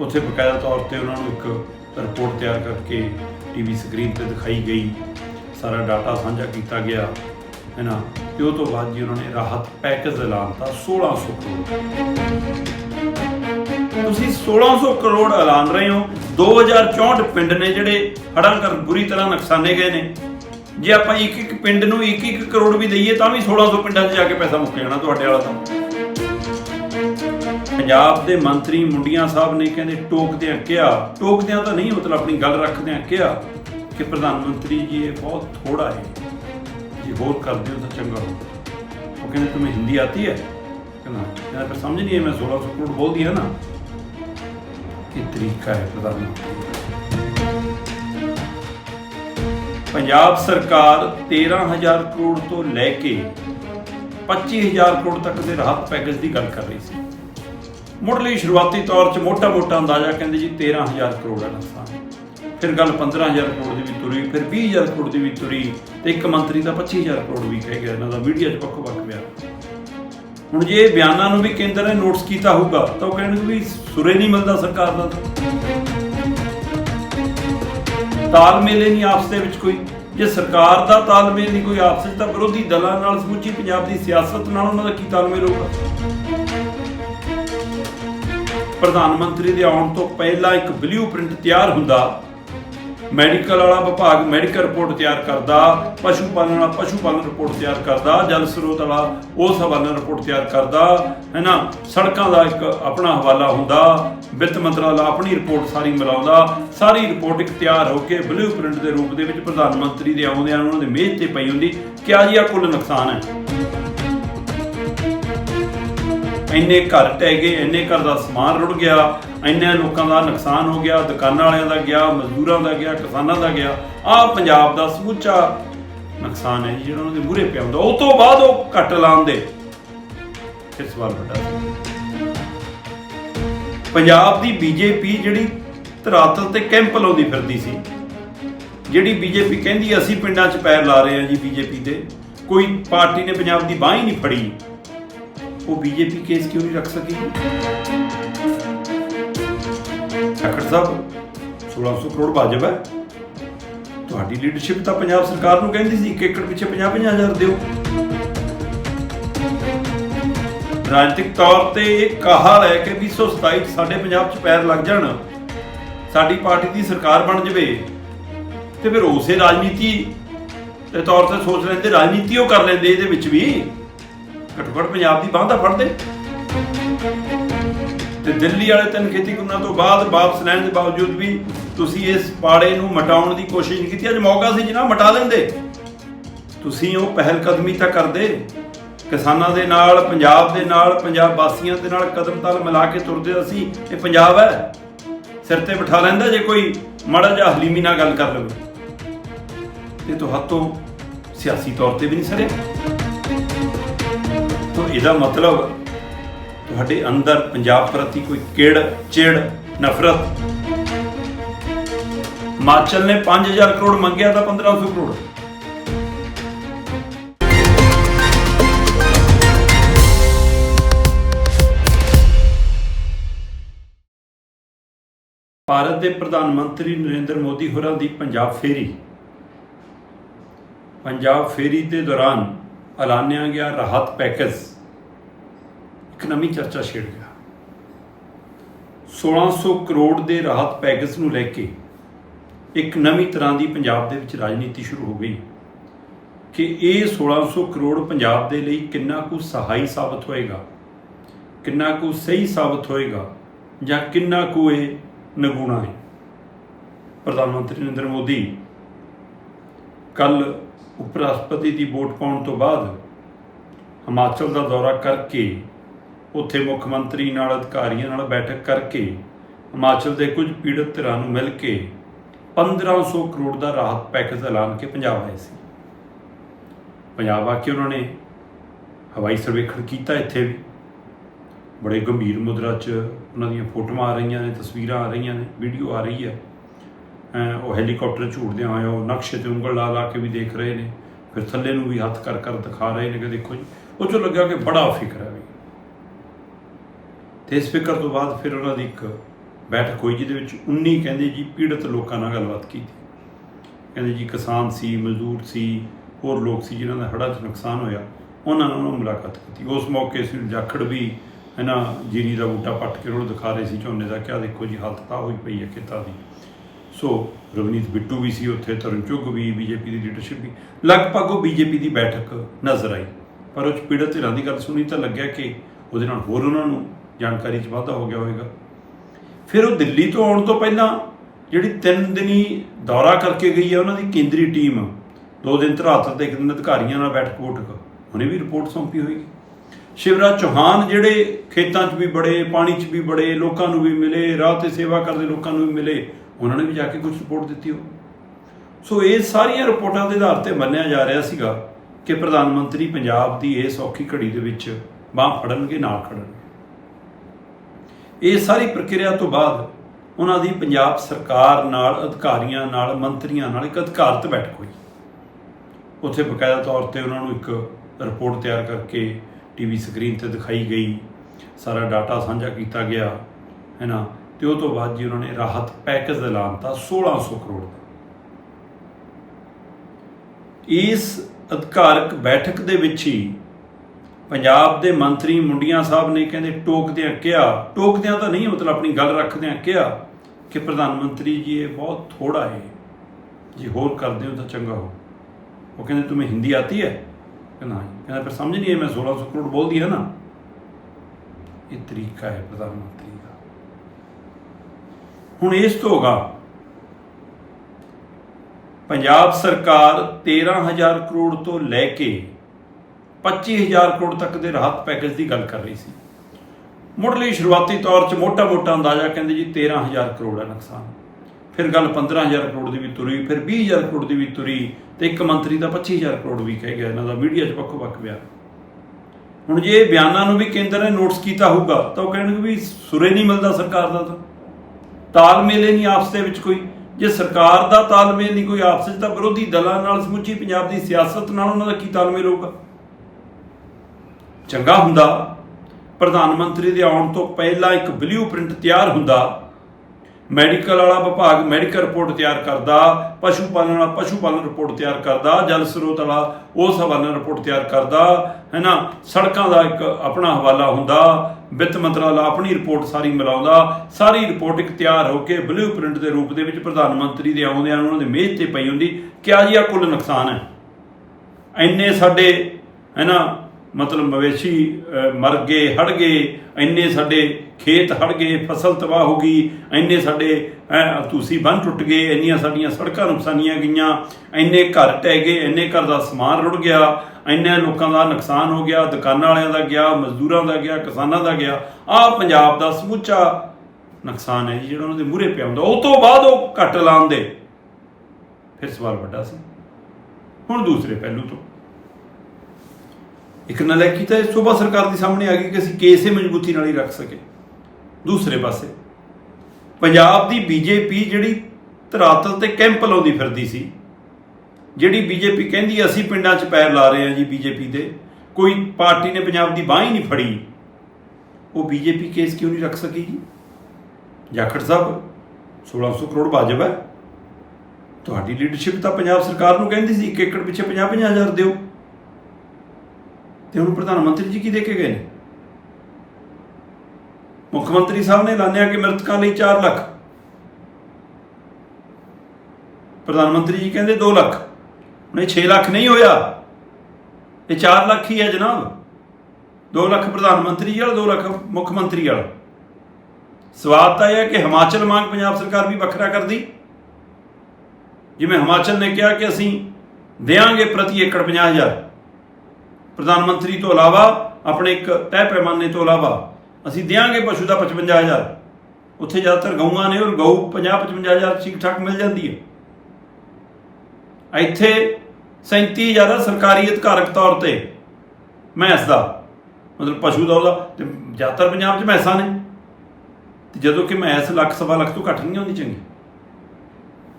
ਉੱਥੇ ਬਕਾਇਦਾ ਤੌਰ ਤੇ ਉਹਨਾਂ ਨੂੰ ਇੱਕ ਰਿਪੋਰਟ ਤਿਆਰ ਕਰਕੇ ਟੀਵੀ ਸਕਰੀਨ ਤੇ ਦਿਖਾਈ ਗਈ। ਸਾਰਾ ਡਾਟਾ ਸਾਂਝਾ ਕੀਤਾ ਗਿਆ, ਹੈ ਨਾ? ਤੇ ਉਹ ਤੋਂ ਬਾਅਦ ਜੀ ਉਹਨਾਂ ਨੇ ਰਾਹਤ ਪੈਕੇਜ ਐਲਾਨਤਾ 1600 ਕਰੋੜ। ਤੁਸੀਂ 1600 ਕਰੋੜ ਐਲਾਨ ਰਹੇ ਹੋ। 2064 ਪਿੰਡ ਨੇ ਜਿਹੜੇ ਹੜ੍ਹਾਂ ਕਾਰਨ ਬੁਰੀ ਤਰ੍ਹਾਂ ਨੁਕਸਾਨੇ ਗਏ ਨੇ। ਜੇ ਆਪਾਂ ਇੱਕ ਇੱਕ ਪਿੰਡ ਨੂੰ ਇੱਕ ਇੱਕ ਕਰੋੜ ਵੀ ਦਈਏ, ਤਾਂ ਵੀ 1600 ਪਿੰਡਾਂ 'ਚ ਜਾ ਕੇ ਪੈਸਾ ਮੁੱਕ ਜਾਣਾ ਤੁਹਾਡੇ ਵਾਲਾ ਤਾਂ। ਪੰਜਾਬ ਦੇ ਮੰਤਰੀ ਮੁੰਡੀਆਂ ਸਾਹਿਬ ਨੇ ਕਹਿੰਦੇ ਟੋਕਦਿਆਂ ਕਿਹਾ, ਟੋਕਦਿਆਂ ਤਾਂ ਨਹੀਂ, ਮਤਲਬ ਆਪਣੀ ਗੱਲ ਰੱਖਦਿਆਂ ਕਿਹਾ ਕਿ ਪ੍ਰਧਾਨ ਮੰਤਰੀ ਜੀ, ਇਹ ਬਹੁਤ ਥੋੜਾ ਹੈ। ਜੇ ਹੋਰ ਕਰਦੇ ਹੋ ਤਾਂ ਚੰਗਾ ਹੋ ਉਹ ਕਹਿੰਦੇ ਤੁਹਾਨੂੰ ਹਿੰਦੀ ਆਤੀ ਹੈ? ਕਹਿੰਦਾ ਯਾਰ ਸਮਝ ਨਹੀਂ ਆਇਆ ਮੈਂ 1600 ਕਰੋੜ ਬੋਲਦੀ ਹੈ ਨਾ। ਕਿ ਤਰੀਕਾ ਹੈ ਪ੍ਰਧਾਨ ਮੰਤਰੀ? ਪੰਜਾਬ ਸਰਕਾਰ 13000 ਕਰੋੜ ਤੋਂ ਲੈ ਕੇ 25000 ਕਰੋੜ ਤੱਕ ਦੇ ਰਾਹਤ ਪੈਕੇਜ ਦੀ ਗੱਲ ਕਰ ਰਹੀ ਸੀ। ਮੁੱਢਲੀ ਸ਼ੁਰੂਆਤੀ ਤੌਰ 'ਚ ਮੋਟਾ-ਮੋਟਾ ਅੰਦਾਜ਼ਾ ਕਹਿੰਦੇ ਜੀ 13000 ਕਰੋੜ ਦਾ ਨੁਕਸਾਨ ਫਿਰ ਗੱਲ 15000 ਕਰੋੜ ਦੀ ਵੀ ਤੁਰੀ, ਫਿਰ 20000 ਕਰੋੜ ਦੀ ਵੀ ਤੁਰੀ ਤੇ ਇੱਕ ਮੰਤਰੀ ਦਾ 25000 ਕਰੋੜ ਵੀ ਕਹਿ ਗਿਆ। ਇਹਨਾਂ ਦਾ ਮੀਡੀਆ 'ਚ ਵੱਖ-ਵੱਖ ਬਿਆਨ ਹੁਣ ਜੇ ਇਹ ਬਿਆਨਾਂ ਨੂੰ ਵੀ ਕੇਂਦਰ ਨੇ ਨੋਟਿਸ ਕੀਤਾ ਹੋਊਗਾ, ਤਾਂ ਉਹ ਕਹਿਣਗੇ ਵੀ ਸੁਰੇ ਨਹੀਂ ਮਿਲਦਾ ਸਰਕਾਰ ਦਾ ਤਾਂ। ਤਾਲਮੇਲ ਹੀ ਨਹੀਂ ਆਪਸ ਦੇ ਵਿੱਚ ਕੋਈ। ਜੇ ਸਰਕਾਰ ਦਾ ਤਾਲਮੇਲ ਨਹੀਂ ਕੋਈ ਆਪਸ ਵਿੱਚ ਤਾਂ ਵਿਰੋਧੀ ਦਲਾਂ ਨਾਲ ਸਮੁੱਚੀ ਪੰਜਾਬ ਦੀ ਸਿਆਸਤ ਨਾਲ ਉਹਨਾਂ ਦਾ ਕੀ ਤਾਲਮੇਲ ਹੋਊਗਾ? ਪ੍ਰਧਾਨ ਮੰਤਰੀ ਦੇ ਆਉਣ ਤੋਂ ਪਹਿਲਾਂ ਇੱਕ ਬਲੂ ਪ੍ਰਿੰਟ ਤਿਆਰ ਹੁੰਦਾ। ਮੈਡੀਕਲ ਵਾਲਾ ਵਿਭਾਗ ਮੈਡੀਕਲ ਰਿਪੋਰਟ ਤਿਆਰ ਕਰਦਾ ਪਸ਼ੂ ਪਾਲਣ ਵਾਲਾ ਪਸ਼ੂ ਪਾਲਣ ਰਿਪੋਰਟ ਤਿਆਰ ਕਰਦਾ, ਜਲ ਸਰੋਤ ਵਾਲਾ ਉਸ ਹਵਾਲਾ ਰਿਪੋਰਟ ਤਿਆਰ ਕਰਦਾ ਹੈ ਨਾ ਸੜਕਾਂ ਦਾ ਇੱਕ ਆਪਣਾ ਹਵਾਲਾ ਹੁੰਦਾ, ਵਿੱਤ ਮੰਤਰਾਲਾ ਆਪਣੀ ਰਿਪੋਰਟ ਸਾਰੀ ਮਿਲਾਉਂਦਾ। ਸਾਰੀ ਰਿਪੋਰਟ ਇੱਕ ਤਿਆਰ ਹੋ ਕੇ ਬਲੂ ਪ੍ਰਿੰਟ ਦੇ ਰੂਪ ਦੇ ਵਿੱਚ ਪ੍ਰਧਾਨ ਮੰਤਰੀ ਦੇ ਆਉਂਦਿਆਂ ਉਹਨਾਂ ਦੇ ਮੇਜ਼ ਤੇ ਪਈ ਹੁੰਦੀ। ਕਿਆ ਜੀ ਆ ਕੁੱਲ ਨੁਕਸਾਨ ਹੈ? ਇੰਨੇ ਘਰ ਟਹਿ ਗਏ ਇੰਨੇ ਘਰ ਦਾ ਸਮਾਨ ਰੁੜ ਗਿਆ ਇੰਨੇ ਲੋਕਾਂ ਦਾ ਨੁਕਸਾਨ ਹੋ ਗਿਆ ਦੁਕਾਨਾਂ ਵਾਲਿਆਂ ਦਾ ਗਿਆ ਮਜ਼ਦੂਰਾਂ ਦਾ ਗਿਆ ਕਿਸਾਨਾਂ ਦਾ ਗਿਆ ਆਹ ਪੰਜਾਬ ਦਾ ਸਮੁੱਚਾ ਨੁਕਸਾਨ ਹੈ ਜੀ, ਜਿਹੜਾ ਉਹਨਾਂ ਦੇ ਮੂਹਰੇ ਪਿਆ ਹੁੰਦਾ ਉਹ ਤੋਂ ਬਾਅਦ ਉਹ ਘੱਟ ਲਾਉਂਦੇ ਫਿਰ ਸਵਾਲ ਵੱਡਾ ਸੀ। ਪੰਜਾਬ ਦੀ ਬੀਜੇਪੀ ਜਿਹੜੀ ਧਰਾਤਲ ਤੇ ਕੈਂਪ ਲਾਉਂਦੀ ਫਿਰਦੀ ਸੀ ਜਿਹੜੀ ਬੀਜੇਪੀ ਕਹਿੰਦੀ ਅਸੀਂ ਪਿੰਡਾਂ 'ਚ ਪੈਰ ਲਾ ਰਹੇ ਹਾਂ ਜੀ ਬੀਜੇਪੀ ਦੇ ਕੋਈ ਪਾਰਟੀ ਨੇ ਪੰਜਾਬ ਦੀ ਬਾਹ ਹੀ ਨਹੀਂ ਫੜੀ ਉਹ ਬੀਜੇਪੀ ਕੇਸ ਕਿਉਂ ਨਹੀਂ ਰੱਖ ਸਕੀ? ਖੱਖੜ ਸਾਹਿਬ 1600 ਕਰੋੜ ਵਾਜਬ ਹੈ। ਤੁਹਾਡੀ ਲੀਡਰਸ਼ਿਪ ਤਾਂ ਪੰਜਾਬ ਸਰਕਾਰ ਨੂੰ ਕਹਿੰਦੀ ਸੀ, ਇੱਕ ਏਕੜ ਪਿੱਛੇ 50 ਹਜ਼ਾਰ ਦਿਓ। ਰਾਜਨੀਤਿਕ ਤੌਰ ਤੇ ਇਹ ਕਹਾਲ ਹੈ ਕਿ 2027 ਚ ਸਾਡੇ ਪੰਜਾਬ 'ਚ ਪੈਰ ਲੱਗ ਜਾਣ। ਸਾਡੀ ਪਾਰਟੀ ਦੀ ਸਰਕਾਰ ਬਣ ਜਵੇ। ਤੇ ਫਿਰ ਉਸੇ ਰਾਜਨੀਤੀ ਦੇ ਤੌਰ ਤੇ ਸੋਚ ਲੈਂਦੇ, ਰਾਜਨੀਤੀ ਉਹ ਕਰ ਲੈਂਦੇ ਇਹਦੇ ਵਿੱਚ ਵੀ। ਘੱਟੋ ਘੱਟ ਪੰਜਾਬ ਦੀ ਬਾਂਹ ਤਾਂ ਫੜਦੇ। ਤੇ ਦਿੱਲੀ ਵਾਲੇ ਤਿੰਨ ਖੇਤੀ ਕਾਨੂੰਨਾਂ ਤੋਂ ਬਾਅਦ ਵਾਪਸ ਲੈਣ ਦੇ ਬਾਵਜੂਦ ਵੀ ਤੁਸੀਂ ਇਸ ਪਾੜੇ ਨੂੰ ਮਟਾਉਣ ਦੀ ਕੋਸ਼ਿਸ਼ ਨਹੀਂ ਕੀਤੀ, ਅੱਜ ਮੌਕਾ ਸੀ ਜਨਾਬ, ਮਟਾ ਲੈਂਦੇ। ਤੁਸੀਂ ਉਹ ਪਹਿਲ ਕਦਮੀ ਤਾਂ ਕਰਦੇ। ਕਿਸਾਨਾਂ ਦੇ ਨਾਲ, ਪੰਜਾਬ ਦੇ ਨਾਲ, ਪੰਜਾਬ ਵਾਸੀਆਂ ਦੇ ਨਾਲ ਕਦਮ ਤਾਲ ਮਿਲਾ ਕੇ ਤੁਰਦੇ ਅਸੀਂ, ਇਹ ਪੰਜਾਬ ਹੈ। ਸਿਰ ਤੇ ਬਿਠਾ ਲੈਂਦਾ ਜੇ ਕੋਈ ਮਾੜਾ ਜਿਹਾ ਹਲੀਮੀ ਨਾਲ ਗੱਲ ਕਰ ਲਵੇ। ਤੇ ਤੁਹਾਤੋਂ ਸਿਆਸੀ ਤੌਰ ਤੇ ਵੀ ਨਹੀਂ ਸਰਿਆ। ਇਹਦਾ ਮਤਲਬ ਤੁਹਾਡੇ ਅੰਦਰ ਪੰਜਾਬ ਪ੍ਰਤੀ ਕੋਈ ਕਿੜ, ਚਿੜ, ਨਫ਼ਰਤ? ਹਿਮਾਚਲ ਨੇ 5000 ਕਰੋੜ ਮੰਗਿਆ ਤਾਂ 1500 ਕਰੋੜ। ਭਾਰਤ ਦੇ ਪ੍ਰਧਾਨ ਮੰਤਰੀ ਨਰਿੰਦਰ ਮੋਦੀ ਹੋਰਾਂ ਦੀ ਪੰਜਾਬ ਫੇਰੀ। ਪੰਜਾਬ ਫੇਰੀ ਦੇ ਦੌਰਾਨ ਐਲਾਨਿਆ ਗਿਆ ਰਾਹਤ ਪੈਕੇਜ। ਇੱਕ ਨਵੀਂ ਚਰਚਾ ਛੇੜ ਗਿਆ। 1600 ਕਰੋੜ ਦੇ ਰਾਹਤ ਪੈਕੇਜ ਨੂੰ ਲੈ ਕੇ ਇੱਕ ਨਵੀਂ ਤਰ੍ਹਾਂ ਦੀ ਪੰਜਾਬ ਦੇ ਵਿੱਚ ਰਾਜਨੀਤੀ ਸ਼ੁਰੂ ਹੋ ਗਈ ਕਿ ਇਹ 1600 ਕਰੋੜ ਪੰਜਾਬ ਦੇ ਲਈ ਕਿੰਨਾ ਕੁ ਸਹਾਈ ਸਾਬਤ ਹੋਏਗਾ, ਕਿੰਨਾ ਕੁ ਸਹੀ ਸਾਬਤ ਹੋਏਗਾ ਜਾਂ ਕਿੰਨਾ ਕੁ ਇਹ ਨਗੂਣਾ ਹੈ। ਪ੍ਰਧਾਨ ਮੰਤਰੀ ਨਰਿੰਦਰ ਮੋਦੀ ਕੱਲ ਉਪ ਰਾਸ਼ਟਰਪਤੀ ਦੀ ਵੋਟ ਪਾਉਣ ਤੋਂ ਬਾਅਦ ਹਿਮਾਚਲ ਦਾ ਦੌਰਾ ਕਰਕੇ ਉੱਥੇ ਮੁੱਖ ਮੰਤਰੀ ਨਾਲ, ਅਧਿਕਾਰੀਆਂ ਨਾਲ ਬੈਠਕ ਕਰਕੇ ਹਿਮਾਚਲ ਦੇ ਕੁਝ ਪੀੜਤ ਧਿਰਾਂ ਨੂੰ ਮਿਲ ਕੇ 1500 ਕਰੋੜ ਦਾ ਰਾਹਤ ਪੈਕੇਜ ਐਲਾਨ ਕੇ ਪੰਜਾਬ ਆਏ ਸੀ। ਪੰਜਾਬ ਆ ਕੇ ਉਹਨਾਂ ਨੇ ਹਵਾਈ ਸਰਵੇਖਣ ਕੀਤਾ ਇੱਥੇ ਵੀ। ਬੜੇ ਗੰਭੀਰ ਮੁਦਰਾ 'ਚ ਉਹਨਾਂ ਦੀਆਂ ਫੋਟੋਆਂ ਆ ਰਹੀਆਂ ਨੇ, ਤਸਵੀਰਾਂ ਆ ਰਹੀਆਂ ਨੇ, ਵੀਡੀਓ ਆ ਰਹੀ ਹੈ। ਉਹ ਹੈਲੀਕਾਪਟਰ ਝੂੜਦਿਆਂ ਹੋਇਆ ਉਹ ਨਕਸ਼ੇ ਤੇ ਉਂਗਲ ਲਾ ਲਾ ਕੇ ਵੀ ਦੇਖ ਰਹੇ ਨੇ, ਫਿਰ ਥੱਲੇ ਨੂੰ ਵੀ ਹੱਥ ਕਰ ਕਰ ਦਿਖਾ ਰਹੇ ਨੇ ਕਿ ਦੇਖੋ ਜੀ, ਉਹ ਚੋਂ ਲੱਗਾ ਕਿ ਬੜਾ ਫਿਕਰ ਹੈ ਵੀ। ਤੇ ਇਸ ਫਿਕਰ ਤੋਂ ਬਾਅਦ ਫਿਰ ਉਹਨਾਂ ਦੀ ਇੱਕ ਬੈਠਕ ਹੋਈ, ਜਿਹਦੇ ਵਿੱਚ 19 ਕਹਿੰਦੇ ਜੀ ਪੀੜਤ ਲੋਕਾਂ ਨਾਲ ਗੱਲਬਾਤ ਕੀਤੀ। ਕਹਿੰਦੇ ਜੀ ਕਿਸਾਨ ਸੀ, ਮਜ਼ਦੂਰ ਸੀ, ਹੋਰ ਲੋਕ ਸੀ ਜਿਨ੍ਹਾਂ ਦਾ ਹੜ੍ਹਾਂ 'ਚ ਨੁਕਸਾਨ ਹੋਇਆ, ਉਹਨਾਂ ਨਾਲ ਉਹਨਾਂ ਮੁਲਾਕਾਤ ਕੀਤੀ। ਉਸ ਮੌਕੇ ਸੀ ਜਾਖੜ ਵੀ ਹੈ ਨਾ ਜੀਰੀ ਦਾ ਬੂਟਾ ਪੱਟ ਕੇ ਉਹਨੂੰ ਦਿਖਾ ਰਹੇ ਸੀ, ਝੋਨੇ ਦਾ ਕਿਹਾ, ਦੇਖੋ ਜੀ, ਹਾਲਤ ਤਾਂ ਹੋਈ ਪਈ ਹੈ ਖੇਤਾਂ ਦੀ। ਸੋ ਰਵਨੀਤ ਬਿੱਟੂ ਵੀ ਸੀ ਉੱਥੇ, ਤਰਨ ਚੁੱਗ ਵੀ, ਬੀਜੇਪੀ ਦੀ ਲੀਡਰਸ਼ਿਪ ਵੀ। ਲਗਭਗ ਉਹ ਬੀਜੇਪੀ ਦੀ ਬੈਠਕ ਨਜ਼ਰ ਆਈ। ਪਰ ਉਹ 'ਚ ਪੀੜਤ ਧਿਰਾਂ ਦੀ ਗੱਲ ਸੁਣੀ ਤਾਂ ਲੱਗਿਆ ਕਿ ਉਹਦੇ ਨਾਲ ਹੋਰ ਉਹਨਾਂ ਨੂੰ ਜਾਣਕਾਰੀ 'ਚ ਵਾਧਾ ਹੋ ਗਿਆ ਹੋਵੇਗਾ। ਫਿਰ ਉਹ ਦਿੱਲੀ ਤੋਂ ਆਉਣ ਤੋਂ ਪਹਿਲਾਂ ਜਿਹੜੀ ਤਿੰਨ ਦਿਨੀ ਦੌਰਾ ਕਰਕੇ ਗਈ ਹੈ ਉਹਨਾਂ ਦੀ ਕੇਂਦਰੀ ਟੀਮ, ਦੋ ਦਿਨ ਧਰਾਤਲ ਤੇ ਇੱਕ ਦਿਨ ਅਧਿਕਾਰੀਆਂ ਨਾਲ ਬੈਠਕ ਬੋਠਕ, ਉਹਨੇ ਵੀ ਰਿਪੋਰਟ ਸੌਂਪੀ ਹੋਏਗੀ ਸ਼ਿਵਰਾਜ ਚੌਹਾਨ ਜਿਹੜੇ ਖੇਤਾਂ 'ਚ ਵੀ ਬੜੇ, ਪਾਣੀ 'ਚ ਵੀ ਬੜੇ, ਲੋਕਾਂ ਨੂੰ ਵੀ ਮਿਲੇ, ਰਾਹ ਤੇ ਸੇਵਾ ਕਰਦੇ ਲੋਕਾਂ ਨੂੰ ਵੀ ਮਿਲੇ, ਉਹਨਾਂ ਨੇ ਵੀ ਜਾ ਕੇ ਕੁਝ ਰਿਪੋਰਟ ਦਿੱਤੀ ਹੋ ਸੋ ਇਹ ਸਾਰੀਆਂ ਰਿਪੋਰਟਾਂ ਦੇ ਆਧਾਰ ਤੇ ਮੰਨਿਆ ਜਾ ਰਿਹਾ ਸੀਗਾ ਕਿ ਪ੍ਰਧਾਨ ਮੰਤਰੀ ਪੰਜਾਬ ਦੀ ਇਸ ਔਖੀ ਘੜੀ ਦੇ ਵਿੱਚ ਬਾਹ ਫੜਨਗੇ, ਨਾਲ ਖੜਨਗੇ। ਇਹ ਸਾਰੀ ਪ੍ਰਕਿਰਿਆ ਤੋਂ ਬਾਅਦ ਉਹਨਾਂ ਦੀ ਪੰਜਾਬ ਸਰਕਾਰ ਨਾਲ, ਅਧਿਕਾਰੀਆਂ ਨਾਲ, ਮੰਤਰੀਆਂ ਨਾਲ ਇੱਕ ਅਧਿਕਾਰਤ ਬੈਠਕ ਹੋਈ। ਉੱਥੇ ਬਕਾਇਦਾ ਤੌਰ ਤੇ ਉਹਨਾਂ ਨੂੰ ਇੱਕ ਰਿਪੋਰਟ ਤਿਆਰ ਕਰਕੇ ਟੀਵੀ ਸਕਰੀਨ ਤੇ ਦਿਖਾਈ ਗਈ। ਸਾਰਾ ਡਾਟਾ ਸਾਂਝਾ ਕੀਤਾ ਗਿਆ ਹੈ ਨਾ ਤੇ ਉਹ ਤੋਂ ਬਾਅਦ ਜੀ ਉਹਨਾਂ ਨੇ ਰਾਹਤ ਪੈਕੇਜ ਦਾ ਐਲਾਨ ਤਾ 1600 ਕਰੋੜ ਦਾ। ਇਸ ਅਧਿਕਾਰਕ ਬੈਠਕ ਦੇ ਵਿੱਚ ਹੀ ਪੰਜਾਬ ਦੇ ਮੰਤਰੀ ਮੁੰਡੀਆਂ ਸਾਹਿਬ ਨੇ ਕਹਿੰਦੇ ਟੋਕਦਿਆਂ ਕਿਹਾ, ਟੋਕਦਿਆਂ ਤਾਂ ਨਹੀਂ, ਮਤਲਬ ਆਪਣੀ ਗੱਲ ਰੱਖਦਿਆਂ ਕਿਹਾ ਕਿ ਪ੍ਰਧਾਨ ਮੰਤਰੀ ਜੀ, ਇਹ ਬਹੁਤ ਥੋੜਾ ਹੈ। ਜੇ ਹੋਰ ਕਰਦੇ ਹੋ ਤਾਂ ਚੰਗਾ ਹੋ। ਉਹ ਕਹਿੰਦੇ ਤੁਹਾਨੂੰ ਹਿੰਦੀ ਆਤੀ ਹੈ? ਕਹਿੰਦਾ ਕਹਿੰਦਾ ਪਰ ਸਮਝ ਨਹੀਂ ਆਈ, ਮੈਂ 1600 ਕਰੋੜ ਬੋਲਦੀ ਹਾਂ ਨਾ? ਇਹ ਤਰੀਕਾ ਹੈ ਪ੍ਰਧਾਨ ਮੰਤਰੀ ਦਾ। ਹੁਣ ਇਸ ਤੋਂ ਹੋਗਾ ਪੰਜਾਬ ਸਰਕਾਰ 13000 ਕਰੋੜ ਤੋਂ ਲੈ ਕੇ 25000 ਕਰੋੜ ਤੱਕ ਦੇ ਰਾਹਤ ਪੈਕੇਜ ਦੀ ਗੱਲ ਕਰ ਰਹੀ ਸੀ। ਮੁੱਢਲੀ ਸ਼ੁਰੂਆਤੀ ਤੌਰ 'ਚ ਮੋਟਾ-ਮੋਟਾ ਅੰਦਾਜ਼ਾ ਕਹਿੰਦੇ ਜੀ 13000 ਕਰੋੜ ਹੈ ਨੁਕਸਾਨ। ਫਿਰ ਗੱਲ 15000 ਕਰੋੜ ਦੀ ਵੀ ਤੁਰੀ, ਫਿਰ 20000 ਕਰੋੜ ਦੀ ਵੀ ਤੁਰੀ ਤੇ ਇੱਕ ਮੰਤਰੀ ਦਾ 25000 ਕਰੋੜ ਵੀ ਕਹਿ ਗਿਆ। ਇਹਨਾਂ ਦਾ ਮੀਡੀਆ 'ਚ ਵੱਖੋ ਵੱਖ ਬਿਆਨ। ਹੁਣ ਜੇ ਇਹ ਬਿਆਨਾਂ ਨੂੰ ਵੀ ਕੇਂਦਰ ਨੇ ਨੋਟਿਸ ਕੀਤਾ ਹੋਊਗਾ ਤਾਂ ਉਹ ਕਹਿਣਗੇ ਵੀ ਸੁਰੇ ਨਹੀਂ ਮਿਲਦਾ ਸਰਕਾਰ ਦਾ ਤਾਂ। ਤਾਲਮੇਲ ਹੀ ਨਹੀਂ ਆਪਸ ਦੇ ਵਿੱਚ ਕੋਈ। ਜੇ ਸਰਕਾਰ ਦਾ ਤਾਲਮੇਲ ਨਹੀਂ ਕੋਈ ਆਪਸ ਵਿੱਚ ਤਾਂ ਵਿਰੋਧੀ ਦਲਾਂ ਨਾਲ ਸਮੁੱਚੀ ਪੰਜਾਬ ਦੀ ਸਿਆਸਤ ਨਾਲ ਉਹਨਾਂ ਦਾ ਕੀ ਤਾਲਮੇਲ ਹੋਊਗਾ? ਚੰਗਾ ਹੁੰਦਾ। ਪ੍ਰਧਾਨ ਮੰਤਰੀ ਦੇ ਆਉਣ ਤੋਂ ਪਹਿਲਾਂ ਇੱਕ ਬਲੂਪ੍ਰਿੰਟ ਤਿਆਰ ਹੁੰਦਾ। ਮੈਡੀਕਲ ਵਾਲਾ ਵਿਭਾਗ ਮੈਡੀਕਲ ਰਿਪੋਰਟ ਤਿਆਰ ਕਰਦਾ ਪਸ਼ੂ ਪਾਲਣ ਵਾਲਾ ਪਸ਼ੂ ਪਾਲਣ ਰਿਪੋਰਟ ਤਿਆਰ ਕਰਦਾ, ਜਲ ਸਰੋਤ ਵਾਲਾ ਉਸ ਹਵਾਲਾ ਰਿਪੋਰਟ ਤਿਆਰ ਕਰਦਾ ਹੈ ਨਾ ਸੜਕਾਂ ਦਾ ਇੱਕ ਆਪਣਾ ਹਵਾਲਾ ਹੁੰਦਾ, ਵਿੱਤ ਮੰਤਰਾਲਾ ਆਪਣੀ ਰਿਪੋਰਟ ਸਾਰੀ ਮਿਲਾਉਂਦਾ। ਸਾਰੀ ਰਿਪੋਰਟ ਇੱਕ ਤਿਆਰ ਹੋ ਕੇ ਬਲੂਪ੍ਰਿੰਟ ਦੇ ਰੂਪ ਦੇ ਵਿੱਚ ਪ੍ਰਧਾਨ ਮੰਤਰੀ ਦੇ ਆਉਂਦਿਆਂ ਉਹਨਾਂ ਦੇ ਮੇਜ਼ ਤੇ ਪਈ ਹੁੰਦੀ। ਕਿਆ ਜੀ ਆ ਕੁੱਲ ਨੁਕਸਾਨ ਹੈ? ਇੰਨੇ ਸਾਡੇ ਹੈ ਨਾ ਮਤਲਬ ਮਵੇਸ਼ੀ ਮਰ ਗਏ ਹੜ ਗਏ ਇੰਨੇ ਸਾਡੇ ਖੇਤ ਹੜ ਗਏ ਫਸਲ ਤਬਾਹ ਹੋ ਗਈ ਇੰਨੇ ਸਾਡੇ ਹੈਂ, ਤੁਸੀਂ ਬੰਨ ਟੁੱਟ ਗਏ ਇੰਨੀਆਂ ਸਾਡੀਆਂ ਸੜਕਾਂ ਨੁਕਸਾਨੀਆਂ ਗਈਆਂ ਇੰਨੇ ਘਰ ਟਹਿ ਗਏ ਇੰਨੇ ਘਰ ਦਾ ਸਮਾਨ ਰੁੜ ਗਿਆ ਇੰਨੇ ਲੋਕਾਂ ਦਾ ਨੁਕਸਾਨ ਹੋ ਗਿਆ ਦੁਕਾਨਾਂ ਵਾਲਿਆਂ ਦਾ ਗਿਆ ਮਜ਼ਦੂਰਾਂ ਦਾ ਗਿਆ ਕਿਸਾਨਾਂ ਦਾ ਗਿਆ ਆਹ ਪੰਜਾਬ ਦਾ ਸਮੁੱਚਾ ਨੁਕਸਾਨ ਹੈ ਜੀ ਜਿਹੜਾ ਉਹਨਾਂ ਦੇ ਮੂਹਰੇ ਪਿਆ ਹੁੰਦਾ। ਉਹ ਤੋਂ ਬਾਅਦ ਉਹ ਘੱਟ ਲਾਉਂਦੇ ਫਿਰ ਸਵਾਲ ਵੱਡਾ ਸੀ। ਹੁਣ ਦੂਸਰੇ ਪਹਿਲੂ ਤੋਂ। ਇੱਕ ਨਲਾਇਕੀ ਤਾਂ ਇਹ ਸੂਬਾ ਸਰਕਾਰ ਦੇ ਸਾਹਮਣੇ ਆ ਗਈ ਕਿ ਅਸੀਂ ਕੇਸੇ ਮਜ਼ਬੂਤੀ ਨਾਲ ਹੀ ਰੱਖ ਸਕੇ ਦੂਸਰੇ ਪਾਸੇ, ਪੰਜਾਬ ਦੀ ਬੀਜੇਪੀ ਜਿਹੜੀ ਧਰਾਤਲ ਤੇ ਕੈਂਪ ਲਾਉਂਦੀ ਫਿਰਦੀ ਸੀ, ਜਿਹੜੀ ਬੀਜੇਪੀ ਕਹਿੰਦੀ ਅਸੀਂ ਪਿੰਡਾਂ 'ਚ ਪੈਰ ਲਾ ਰਹੇ ਹਾਂ ਜੀ ਬੀਜੇਪੀ ਦੇ, ਕੋਈ ਪਾਰਟੀ ਨੇ ਪੰਜਾਬ ਦੀ ਬਾਹ ਹੀ ਨਹੀਂ ਫੜੀ। ਉਹ ਬੀਜੇਪੀ ਕੇਸ ਕਿਉਂ ਨਹੀਂ ਰੱਖ ਸਕੀ ਜੀ? ਜਾਖੜ ਸਾਹਿਬ 1600 ਕਰੋੜ ਵਾਜਬ ਹੈ। ਤੁਹਾਡੀ ਲੀਡਰਸ਼ਿਪ ਤਾਂ ਪੰਜਾਬ ਸਰਕਾਰ ਨੂੰ ਕਹਿੰਦੀ ਸੀ, ਇੱਕ ਏਕੜ ਪਿੱਛੇ 50 ਹਜ਼ਾਰ ਦਿਓ। ਤੇ ਹੁਣ ਪ੍ਰਧਾਨ ਮੰਤਰੀ ਜੀ ਕੀ ਦੇ ਕੇ ਗਏ ਨੇ? ਮੁੱਖ ਮੰਤਰੀ ਸਾਹਿਬ ਨੇ ਐਲਾਨਿਆ ਕਿ ਮ੍ਰਿਤਕਾਂ ਲਈ 4 ਲੱਖ। ਪ੍ਰਧਾਨ ਮੰਤਰੀ ਜੀ ਕਹਿੰਦੇ 2 ਲੱਖ। ਹੁਣ ਇਹ 6 ਲੱਖ ਨਹੀਂ ਹੋਇਆ। ਇਹ 4 ਲੱਖ ਹੀ ਹੈ ਜਨਾਬ। 2 ਲੱਖ ਪ੍ਰਧਾਨ ਮੰਤਰੀ ਵਾਲਾ 2 ਲੱਖ ਮੁੱਖ ਮੰਤਰੀ ਵਾਲਾ। ਸਵਾਲ ਤਾਂ ਇਹ ਹੈ ਕਿ ਹਿਮਾਚਲ ਮੰਗ ਪੰਜਾਬ ਸਰਕਾਰ ਵੀ ਵੱਖਰਾ ਕਰਦੀ। ਜਿਵੇਂ ਹਿਮਾਚਲ ਨੇ ਕਿਹਾ ਕਿ ਅਸੀਂ ਦੇਾਂਗੇ ਪ੍ਰਤੀ ਏਕੜ 50000 ਪ੍ਰਧਾਨ ਮੰਤਰੀ ਤੋਂ ਇਲਾਵਾ, ਆਪਣੇ ਇੱਕ ਤੈਅ ਪੈਮਾਨੇ ਤੋਂ ਇਲਾਵਾ, ਅਸੀਂ ਦੇਾਂਗੇ ਪਸ਼ੂ ਦਾ 55000 ਉੱਥੇ ਜ਼ਿਆਦਾਤਰ ਗਊਆਂ ਨੇ ਔਰ ਗਊ 50 55000 ਠੀਕ ਠਾਕ ਮਿਲ ਜਾਂਦੀ ਹੈ। ਇੱਥੇ 37000 ਹੈ ਸਰਕਾਰੀ ਅਧਿਕਾਰਕ ਤੌਰ ਤੇ ਮੈਂਸ ਦਾ, ਮਤਲਬ ਪਸ਼ੂ ਦਾ ਉਹਦਾ, ਤੇ ਜ਼ਿਆਦਾਤਰ ਪੰਜਾਬ 'ਚ ਮੈਂਸਾਂ ਨੇ। ਤੇ ਜਦੋਂ ਕਿ ਮੈਂਸ ਲੱਖ, ਸਵਾ ਲੱਖ ਤੋਂ ਘੱਟ ਨਹੀਂ ਆਉਂਦੀ ਚੰਗੀ।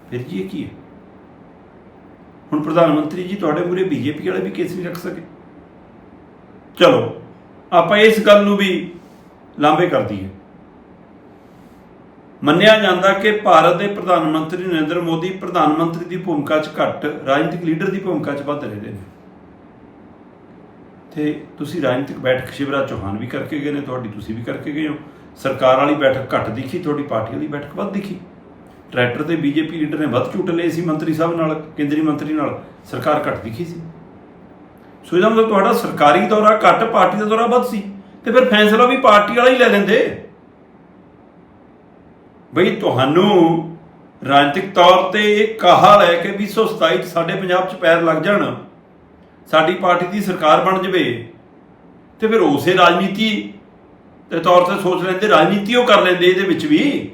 ਫਿਰ ਜੀ ਇਹ ਕੀ ਹੈ? ਹੁਣ ਪ੍ਰਧਾਨ ਮੰਤਰੀ ਜੀ, ਤੁਹਾਡੇ ਮੂਰੇ ਬੀਜੇਪੀ ਵਾਲੇ ਵੀ ਕੇਸ ਨਹੀਂ ਰੱਖ ਸਕੇ। ਚਲੋ, ਆਪਾਂ ਇਸ ਗੱਲ ਨੂੰ ਵੀ ਲਾਂਭੇ ਕਰ ਦਈਏ। ਮੰਨਿਆ ਜਾਂਦਾ ਕਿ ਭਾਰਤ ਦੇ ਪ੍ਰਧਾਨ ਮੰਤਰੀ ਨਰਿੰਦਰ ਮੋਦੀ ਪ੍ਰਧਾਨ ਮੰਤਰੀ ਦੀ ਭੂਮਿਕਾ 'ਚ ਘੱਟ, ਰਾਜਨੀਤਿਕ ਲੀਡਰ ਦੀ ਭੂਮਿਕਾ 'ਚ ਵੱਧ ਰਹੇ ਨੇ। ਤੇ ਤੁਸੀਂ ਰਾਜਨੀਤਿਕ ਬੈਠਕ ਸ਼ਿਵਰਾਜ ਚੌਹਾਨ ਵੀ ਕਰਕੇ ਗਏ ਨੇ, ਤੁਹਾਡੀ ਤੁਸੀਂ ਵੀ ਕਰਕੇ ਗਏ ਹੋ। ਸਰਕਾਰ ਵਾਲੀ ਬੈਠਕ ਘੱਟ ਦਿਖੀ, ਤੁਹਾਡੀ ਪਾਰਟੀ ਵਾਲੀ ਬੈਠਕ ਵੱਧ ਦਿਖੀ। ਟਰੈਕਟਰ ਤੇ ਬੀਜੇਪੀ ਲੀਡਰ ਨੇ ਵੱਧ ਝੂਟ ਲਏ ਸੀ ਮੰਤਰੀ ਸਾਹਿਬ ਨਾਲ, ਕੇਂਦਰੀ ਮੰਤਰੀ ਨਾਲ, ਸਰਕਾਰ ਘੱਟ ਦਿਖੀ ਸੀ। ਸੋ ਇਹਦਾ ਮਤਲਬ ਤੁਹਾਡਾ ਸਰਕਾਰੀ ਦੌਰਾ ਘੱਟ ਪਾਰਟੀ ਦਾ ਦੌਰਾ ਵੱਧ ਸੀ। ਤੇ ਫਿਰ ਫੈਸਲਾ ਵੀ ਪਾਰਟੀ ਵਾਲਾ ਹੀ ਲੈ ਲੈਂਦੇ। ਬਈ ਤੁਹਾਨੂੰ ਰਾਜਨੀਤਿਕ ਤੌਰ ਤੇ ਇਹ ਕਹਾ ਲੈ ਕੇ 227 ਚ ਸਾਡੇ ਪੰਜਾਬ 'ਚ ਪੈਰ ਲੱਗ ਜਾਣ। ਸਾਡੀ ਪਾਰਟੀ ਦੀ ਸਰਕਾਰ ਬਣ ਜਵੇ। ਤੇ ਫਿਰ ਉਸੇ ਰਾਜਨੀਤੀ ਦੇ ਤੌਰ ਤੇ ਸੋਚ ਲੈਂਦੇ, ਰਾਜਨੀਤੀ ਉਹ ਕਰ ਲੈਂਦੇ ਇਹਦੇ ਵਿੱਚ ਵੀ।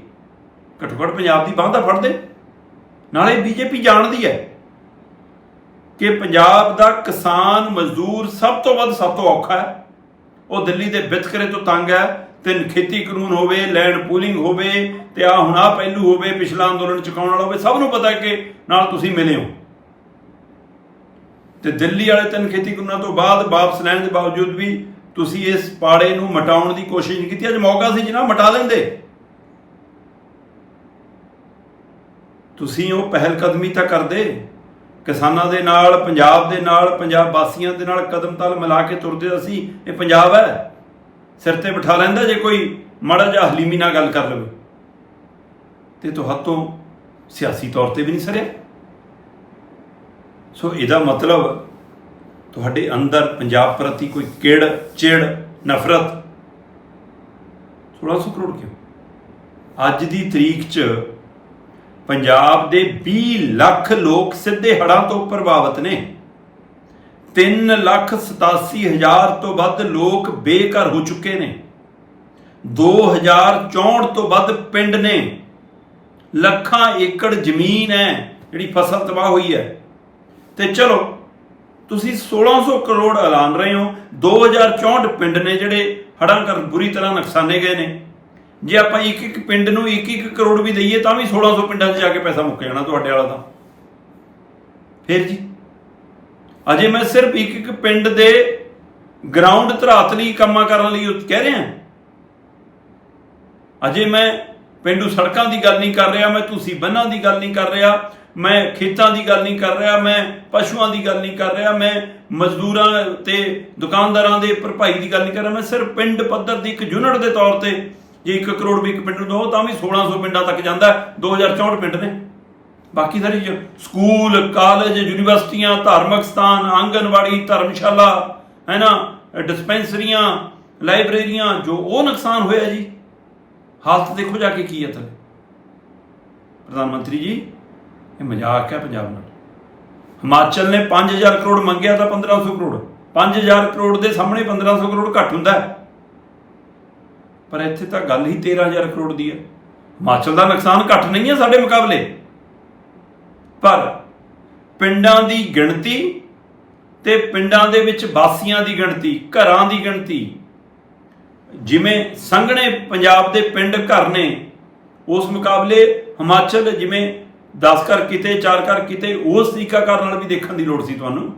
ਘੱਟੋ ਘੱਟ ਪੰਜਾਬ ਦੀ ਬਾਂਹ ਤਾਂ ਫੜਦੇ। ਨਾਲੇ ਬੀਜੇਪੀ ਜਾਣਦੀ ਹੈ। ਕਿ ਪੰਜਾਬ ਦਾ ਕਿਸਾਨ ਮਜ਼ਦੂਰ ਸਭ ਤੋਂ ਵੱਧ ਸਭ ਤੋਂ ਔਖਾ ਹੈ। ਉਹ ਦਿੱਲੀ ਦੇ ਵਿਤਕਰੇ ਤੋਂ ਤੰਗ ਹੈ ਤੇ ਖੇਤੀ ਕਾਨੂੰਨ ਹੋਵੇ, ਲੈਂਡ ਪੂਲਿੰਗ ਹੋਵੇ ਤੇ ਆ ਹੁਣ ਆਹ ਪਹਿਲੂ ਹੋਵੇ, ਪਿਛਲਾ ਅੰਦੋਲਨ ਚੁਕਾਉਣ ਵਾਲਾ ਹੋਵੇ, ਸਭ ਨੂੰ ਪਤਾ ਕਿ ਨਾਲ ਤੁਸੀਂ ਮਿਲੇ ਹੋ। ਤੇ ਦਿੱਲੀ ਵਾਲੇ ਤਿੰਨ ਖੇਤੀ ਕਾਨੂੰਨਾਂ ਤੋਂ ਬਾਅਦ ਵਾਪਸ ਲੈਣ ਦੇ ਬਾਵਜੂਦ ਵੀ ਤੁਸੀਂ ਇਸ ਪਾੜੇ ਨੂੰ ਮਟਾਉਣ ਦੀ ਕੋਸ਼ਿਸ਼ ਨਹੀਂ ਕੀਤੀ। ਅੱਜ ਮੌਕਾ ਸੀ ਜਨਾਬ, ਮਟਾ ਦਿੰਦੇ। ਤੁਸੀਂ ਉਹ ਪਹਿਲ ਕਦਮੀ ਤਾਂ ਕਰਦੇ। ਕਿਸਾਨਾਂ ਦੇ ਨਾਲ, ਪੰਜਾਬ ਦੇ ਨਾਲ, ਪੰਜਾਬ ਵਾਸੀਆਂ ਦੇ ਨਾਲ ਕਦਮ ਤਲ ਮਿਲਾ ਕੇ ਤੁਰਦੇ ਅਸੀਂ, ਇਹ ਪੰਜਾਬ ਹੈ। ਸਿਰ ਤੇ ਬਿਠਾ ਲੈਂਦਾ ਜੇ ਕੋਈ ਮਾੜਾ ਜਿਹਾ ਹਲੀਮੀ ਨਾਲ ਗੱਲ ਕਰ ਲਵੇ। ਤੇ ਤੁਹਾਤੋਂ ਸਿਆਸੀ ਤੌਰ ਤੇ ਵੀ ਨਹੀਂ ਸਰਿਆ। ਸੋ ਇਹਦਾ ਮਤਲਬ ਤੁਹਾਡੇ ਅੰਦਰ ਪੰਜਾਬ ਪ੍ਰਤੀ ਕੋਈ ਕਿੜ ਚਿੜ, ਨਫ਼ਰਤ 1600 ਕਰੋੜ ਕਿਉਂ? ਅੱਜ ਦੀ ਤਰੀਕ 'ਚ ਪੰਜਾਬ ਦੇ 20 ਲੱਖ ਲੋਕ ਸਿੱਧੇ ਹੜ੍ਹਾਂ ਤੋਂ ਪ੍ਰਭਾਵਿਤ ਨੇ। 3 ਲੱਖ 87 ਹਜ਼ਾਰ ਤੋਂ ਵੱਧ ਲੋਕ ਬੇਘਰ ਹੋ ਚੁੱਕੇ ਨੇ। 2064 ਤੋਂ ਵੱਧ ਪਿੰਡ ਨੇ। ਲੱਖਾਂ ਏਕੜ ਜ਼ਮੀਨ ਹੈ, ਜਿਹੜੀ ਫਸਲ ਤਬਾਹ ਹੋਈ ਹੈ। ਤੇ ਚਲੋ, ਤੁਸੀਂ 1600 ਕਰੋੜ ਐਲਾਨ ਰਹੇ ਹੋ। 2064 ਪਿੰਡ ਨੇ ਜਿਹੜੇ ਹੜ੍ਹਾਂ ਕਰ ਬੁਰੀ ਤਰ੍ਹਾਂ ਨੁਕਸਾਨੇ ਗਏ ਨੇ। ਜੇ ਆਪਾਂ ਇੱਕ ਇੱਕ ਪਿੰਡ ਨੂੰ ਇੱਕ ਇੱਕ ਕਰੋੜ ਵੀ ਦਈਏ, ਤਾਂ ਵੀ 1600 ਪਿੰਡਾਂ 'ਚ ਜਾ ਕੇ ਪੈਸਾ ਮੁੱਕ ਜਾਣਾ ਤੁਹਾਡੇ ਵਾਲਾ ਤਾਂ। ਫਿਰ ਜੀ। ਅਜੇ ਮੈਂ ਸਿਰਫ ਇੱਕ ਇੱਕ ਪਿੰਡ ਦੇ ਗਰਾਊਂਡ ਧਰਾਤਲੀ ਕੰਮਾਂ ਕਰਨ ਲਈ ਕਹਿ ਰਿਹਾ। ਅਜੇ ਮੈਂ ਪਿੰਡੂ ਸੜਕਾਂ ਦੀ ਗੱਲ ਨਹੀਂ ਕਰ ਰਿਹਾ, ਮੈਂ ਤੁਸੀਂ ਬੰਨਾਂ ਦੀ ਗੱਲ ਨਹੀਂ ਕਰ ਰਿਹਾ, ਮੈਂ ਖੇਤਾਂ ਦੀ ਗੱਲ ਨਹੀਂ ਕਰ ਰਿਹਾ, ਮੈਂ ਪਸ਼ੂਆਂ ਦੀ ਗੱਲ ਨਹੀਂ ਕਰ ਰਿਹਾ, ਮੈਂ ਮਜ਼ਦੂਰਾਂ ਤੇ ਦੁਕਾਨਦਾਰਾਂ ਦੇ ਭਰਪਾਈ ਦੀ ਗੱਲ ਨਹੀਂ ਕਰ ਰਿਹਾ, ਮੈਂ ਸਿਰਫ ਪਿੰਡ ਪੱਧਰ ਦੀ ਇੱਕ ਯੂਨਿਟ ਦੇ ਤੌਰ ਤੇ ਜੇ 1 ਕਰੋੜ ਵੀ ਇੱਕ ਪਿੰਡ ਨੂੰ ਦੋ, ਤਾਂ ਵੀ 1600 ਪਿੰਡਾਂ ਤੱਕ ਜਾਂਦਾ 2064 ਪਿੰਡ ਨੇ ਬਾਕੀ ਸਾਰੇ ਸਕੂਲ, ਕਾਲਜ, ਯੂਨੀਵਰਸਿਟੀਆਂ, ਧਾਰਮਿਕ ਸਥਾਨ, ਆਂਗਨਵਾੜੀ, ਧਰਮਸ਼ਾਲਾ, ਹੈ ਨਾ, ਡਿਸਪੈਂਸਰੀਆਂ, ਲਾਇਬ੍ਰੇਰੀਆਂ, ਜੋ ਉਹ ਨੁਕਸਾਨ ਹੋਇਆ ਜੀ। ਹਾਲਤ ਦੇਖੋ ਜਾ ਕੇ ਕੀ ਹੈ ਥੱਲੇ ਪ੍ਰਧਾਨ ਮੰਤਰੀ ਜੀ, ਇਹ ਮਜ਼ਾਕ ਹੈ ਪੰਜਾਬ ਨਾਲ। ਹਿਮਾਚਲ ਨੇ 5000 ਕਰੋੜ ਮੰਗਿਆ ਤਾਂ 1500 ਕਰੋੜ। 5000 ਕਰੋੜ ਦੇ ਸਾਹਮਣੇ 1500 ਕਰੋੜ ਘੱਟ ਹੁੰਦਾ ਹੈ। ਪਰ ਇੱਥੇ ਤਾਂ ਗੱਲ ਹੀ 13000 ਕਰੋੜ ਦੀ ਹੈ ਹਿਮਾਚਲ ਦਾ ਨੁਕਸਾਨ ਘੱਟ ਨਹੀਂ ਹੈ ਸਾਡੇ ਮੁਕਾਬਲੇ। ਪਰ ਪਿੰਡਾਂ ਦੀ ਗਿਣਤੀ ਤੇ ਪਿੰਡਾਂ ਦੇ ਵਿੱਚ ਵਾਸੀਆਂ ਦੀ ਗਿਣਤੀ, ਘਰਾਂ ਦੀ ਗਿਣਤੀ, ਜਿਵੇਂ ਸੰਘਣੇ ਪੰਜਾਬ ਦੇ ਪਿੰਡ ਘਰ ਨੇ, ਉਸ ਮੁਕਾਬਲੇ ਹਿਮਾਚਲ ਜਿਵੇਂ 10 ਘਰ ਕਿਤੇ 4 ਘਰ ਕਿਤੇ, ਉਸ ਤਰੀਕਾਕਾਰ ਨਾਲ ਵੀ ਦੇਖਣ ਦੀ ਲੋੜ ਸੀ ਤੁਹਾਨੂੰ।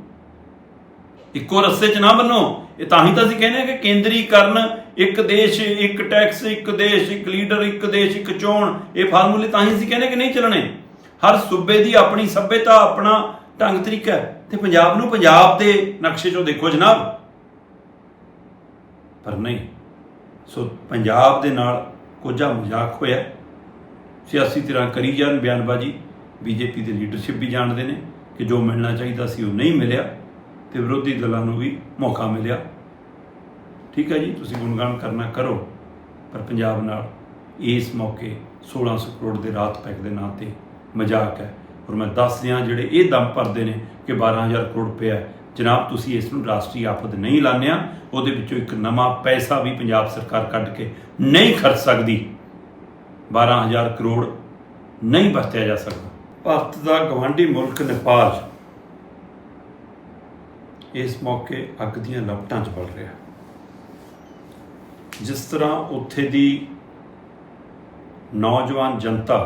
ਇੱਕੋ ਰਸਤੇ 'ਚ ਨਾ ਬੰਨੋ। ਇਹ ਤਾਂ ਹੀ ਤਾਂ ਅਸੀਂ ਕਹਿੰਦੇ ਹਾਂ ਕਿ ਕੇਂਦਰੀਕਰਨ ਇੱਕ ਦੇਸ਼, ਇੱਕ ਟੈਕਸ, ਇੱਕ ਦੇਸ਼, ਇੱਕ ਲੀਡਰ, ਇੱਕ ਦੇਸ਼, ਇੱਕ ਚੋਣ, ਇਹ ਫਾਰਮੂਲੇ ਤਾਂ ਹੀ ਅਸੀਂ ਕਹਿੰਦੇ ਕਿ ਨਹੀਂ ਚੱਲਣੇ। ਹਰ ਸੂਬੇ ਦੀ ਆਪਣੀ ਸੱਭਿਅਤਾ, ਆਪਣਾ ਢੰਗ ਤਰੀਕਾ ਹੈ। ਤੇ ਪੰਜਾਬ ਨੂੰ ਪੰਜਾਬ ਦੇ ਨਕਸ਼ੇ 'ਚੋਂ ਦੇਖੋ ਜਨਾਬ। ਪਰ ਨਹੀਂ, ਸੋ ਪੰਜਾਬ ਦੇ ਨਾਲ ਕੋਝਾ ਮਜ਼ਾਕ ਹੋਇਆ। ਸਿਆਸੀ ਤਰ੍ਹਾਂ ਕਰੀ ਜਾਣ ਬਿਆਨਬਾਜ਼ੀ, ਬੀਜੇਪੀ ਦੇ ਲੀਡਰਸ਼ਿਪ ਵੀ ਜਾਣਦੇ ਨੇ ਕਿ ਜੋ ਮਿਲਣਾ ਚਾਹੀਦਾ ਸੀ ਉਹ ਨਹੀਂ ਮਿਲਿਆ। ਤੇ ਵਿਰੋਧੀ ਦਲਾਂ ਨੂੰ ਵੀ ਮੌਕਾ ਮਿਲਿਆ। ਠੀਕ ਹੈ ਜੀ, ਤੁਸੀਂ ਗੁਣਗਾਨ ਕਰਨਾ ਕਰੋ, ਪਰ ਪੰਜਾਬ ਨਾਲ ਇਸ ਮੌਕੇ 1600 ਕਰੋੜ ਦੇ ਰਾਤ ਪੈਕ ਦੇ ਨਾਂ ਤੇ ਮਜ਼ਾਕ ਹੈ। ਔਰ ਮੈਂ ਦੱਸ ਦਿਆਂ ਜਿਹੜੇ ਇਹ ਦਮ ਭਰਦੇ ਨੇ ਕਿ 12000 ਕਰੋੜ ਪਿਆ ਜਨਾਬ, ਤੁਸੀਂ ਇਸ ਨੂੰ ਰਾਸ਼ਟਰੀ ਆਫਤ ਨਹੀਂ ਲਾਣਿਆ ਉਹਦੇ ਵਿੱਚੋਂ ਇੱਕ ਨਵਾਂ ਪੈਸਾ ਵੀ ਪੰਜਾਬ ਸਰਕਾਰ ਕੱਢ ਕੇ ਨਹੀਂ ਖਰਚ ਸਕਦੀ। 12000 ਕਰੋੜ ਨਹੀਂ ਵਰਤਿਆ ਜਾ ਸਕਦਾ। ਭਾਰਤ ਦਾ ਗਵਾਂਢੀ ਮੁਲਕ ਨੇਪਾਲ ਇਸ ਮੌਕੇ ਅੱਗ ਦੀਆਂ ਲਪਟਾਂ 'ਚ ਬਲ ਰਿਹਾ। ਜਿਸ ਤਰ੍ਹਾਂ ਉੱਥੇ ਦੀ ਨੌਜਵਾਨ ਜਨਤਾ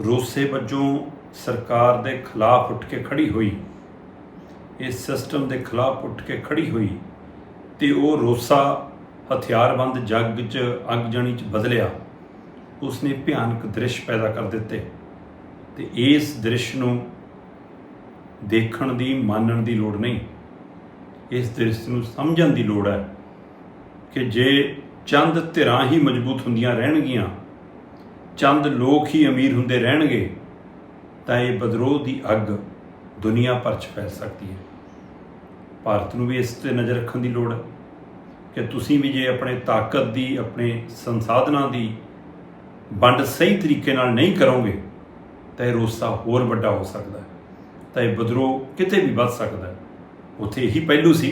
ਰੋਸੇ ਵਜੋਂ ਸਰਕਾਰ ਦੇ ਖਿਲਾਫ ਉੱਠ ਕੇ ਖੜੀ ਹੋਈ, ਇਸ ਸਿਸਟਮ ਦੇ ਖਿਲਾਫ ਉੱਠ ਕੇ ਖੜੀ ਹੋਈ ਤੇ ਉਹ ਰੋਸਾ ਹਥਿਆਰਬੰਦ ਜੱਗ 'ਚ ਅੱਗ ਜਣੀ 'ਚ ਬਦਲਿਆ, ਉਸਨੇ ਭਿਆਨਕ ਦ੍ਰਿਸ਼ ਪੈਦਾ ਕਰ ਦਿੱਤੇ ਤੇ ਇਸ ਦ੍ਰਿਸ਼ ਨੂੰ ਦੇਖਣ ਦੀ, ਮੰਨਣ ਦੀ ਲੋੜ ਨਹੀਂ। ਇਸ ਦ੍ਰਿਸ਼ ਨੂੰ ਸਮਝਣ ਦੀ ਲੋੜ ਹੈ ਕਿ ਜੇ ਚੰਦ ਧਿਰਾਂ ਹੀ ਮਜ਼ਬੂਤ ਹੁੰਦੀਆਂ ਰਹਿਣਗੀਆਂ, ਚੰਦ ਲੋਕ ਹੀ ਅਮੀਰ ਹੁੰਦੇ ਰਹਿਣਗੇ, ਤਾਂ ਇਹ ਬਦਰੋਹ ਦੀ ਅੱਗ ਦੁਨੀਆ ਭਰ 'ਚ ਫੈਲ ਸਕਦੀ ਹੈ। ਭਾਰਤ ਨੂੰ ਵੀ ਇਸ ਤੇ ਨਜ਼ਰ ਰੱਖਣ ਦੀ ਲੋੜ ਹੈ ਕਿ ਤੁਸੀਂ ਵੀ ਜੇ ਆਪਣੇ ਤਾਕਤ ਦੀ, ਆਪਣੇ ਸੰਸਾਧਨਾਂ ਦੀ ਵੰਡ ਸਹੀ ਤਰੀਕੇ ਨਾਲ ਨਹੀਂ ਕਰੋਗੇ, ਤਾਂ ਇਹ ਰੋਸਾ ਹੋਰ ਵੱਡਾ ਹੋ ਸਕਦਾ ਹੈ। ਤਾਂ ਇਹ ਬਦਰੋਹ ਕਿਤੇ ਵੀ ਵੱਧ ਸਕਦਾ ਉੱਥੇ ਇਹੀ ਪਹਿਲੂ ਸੀ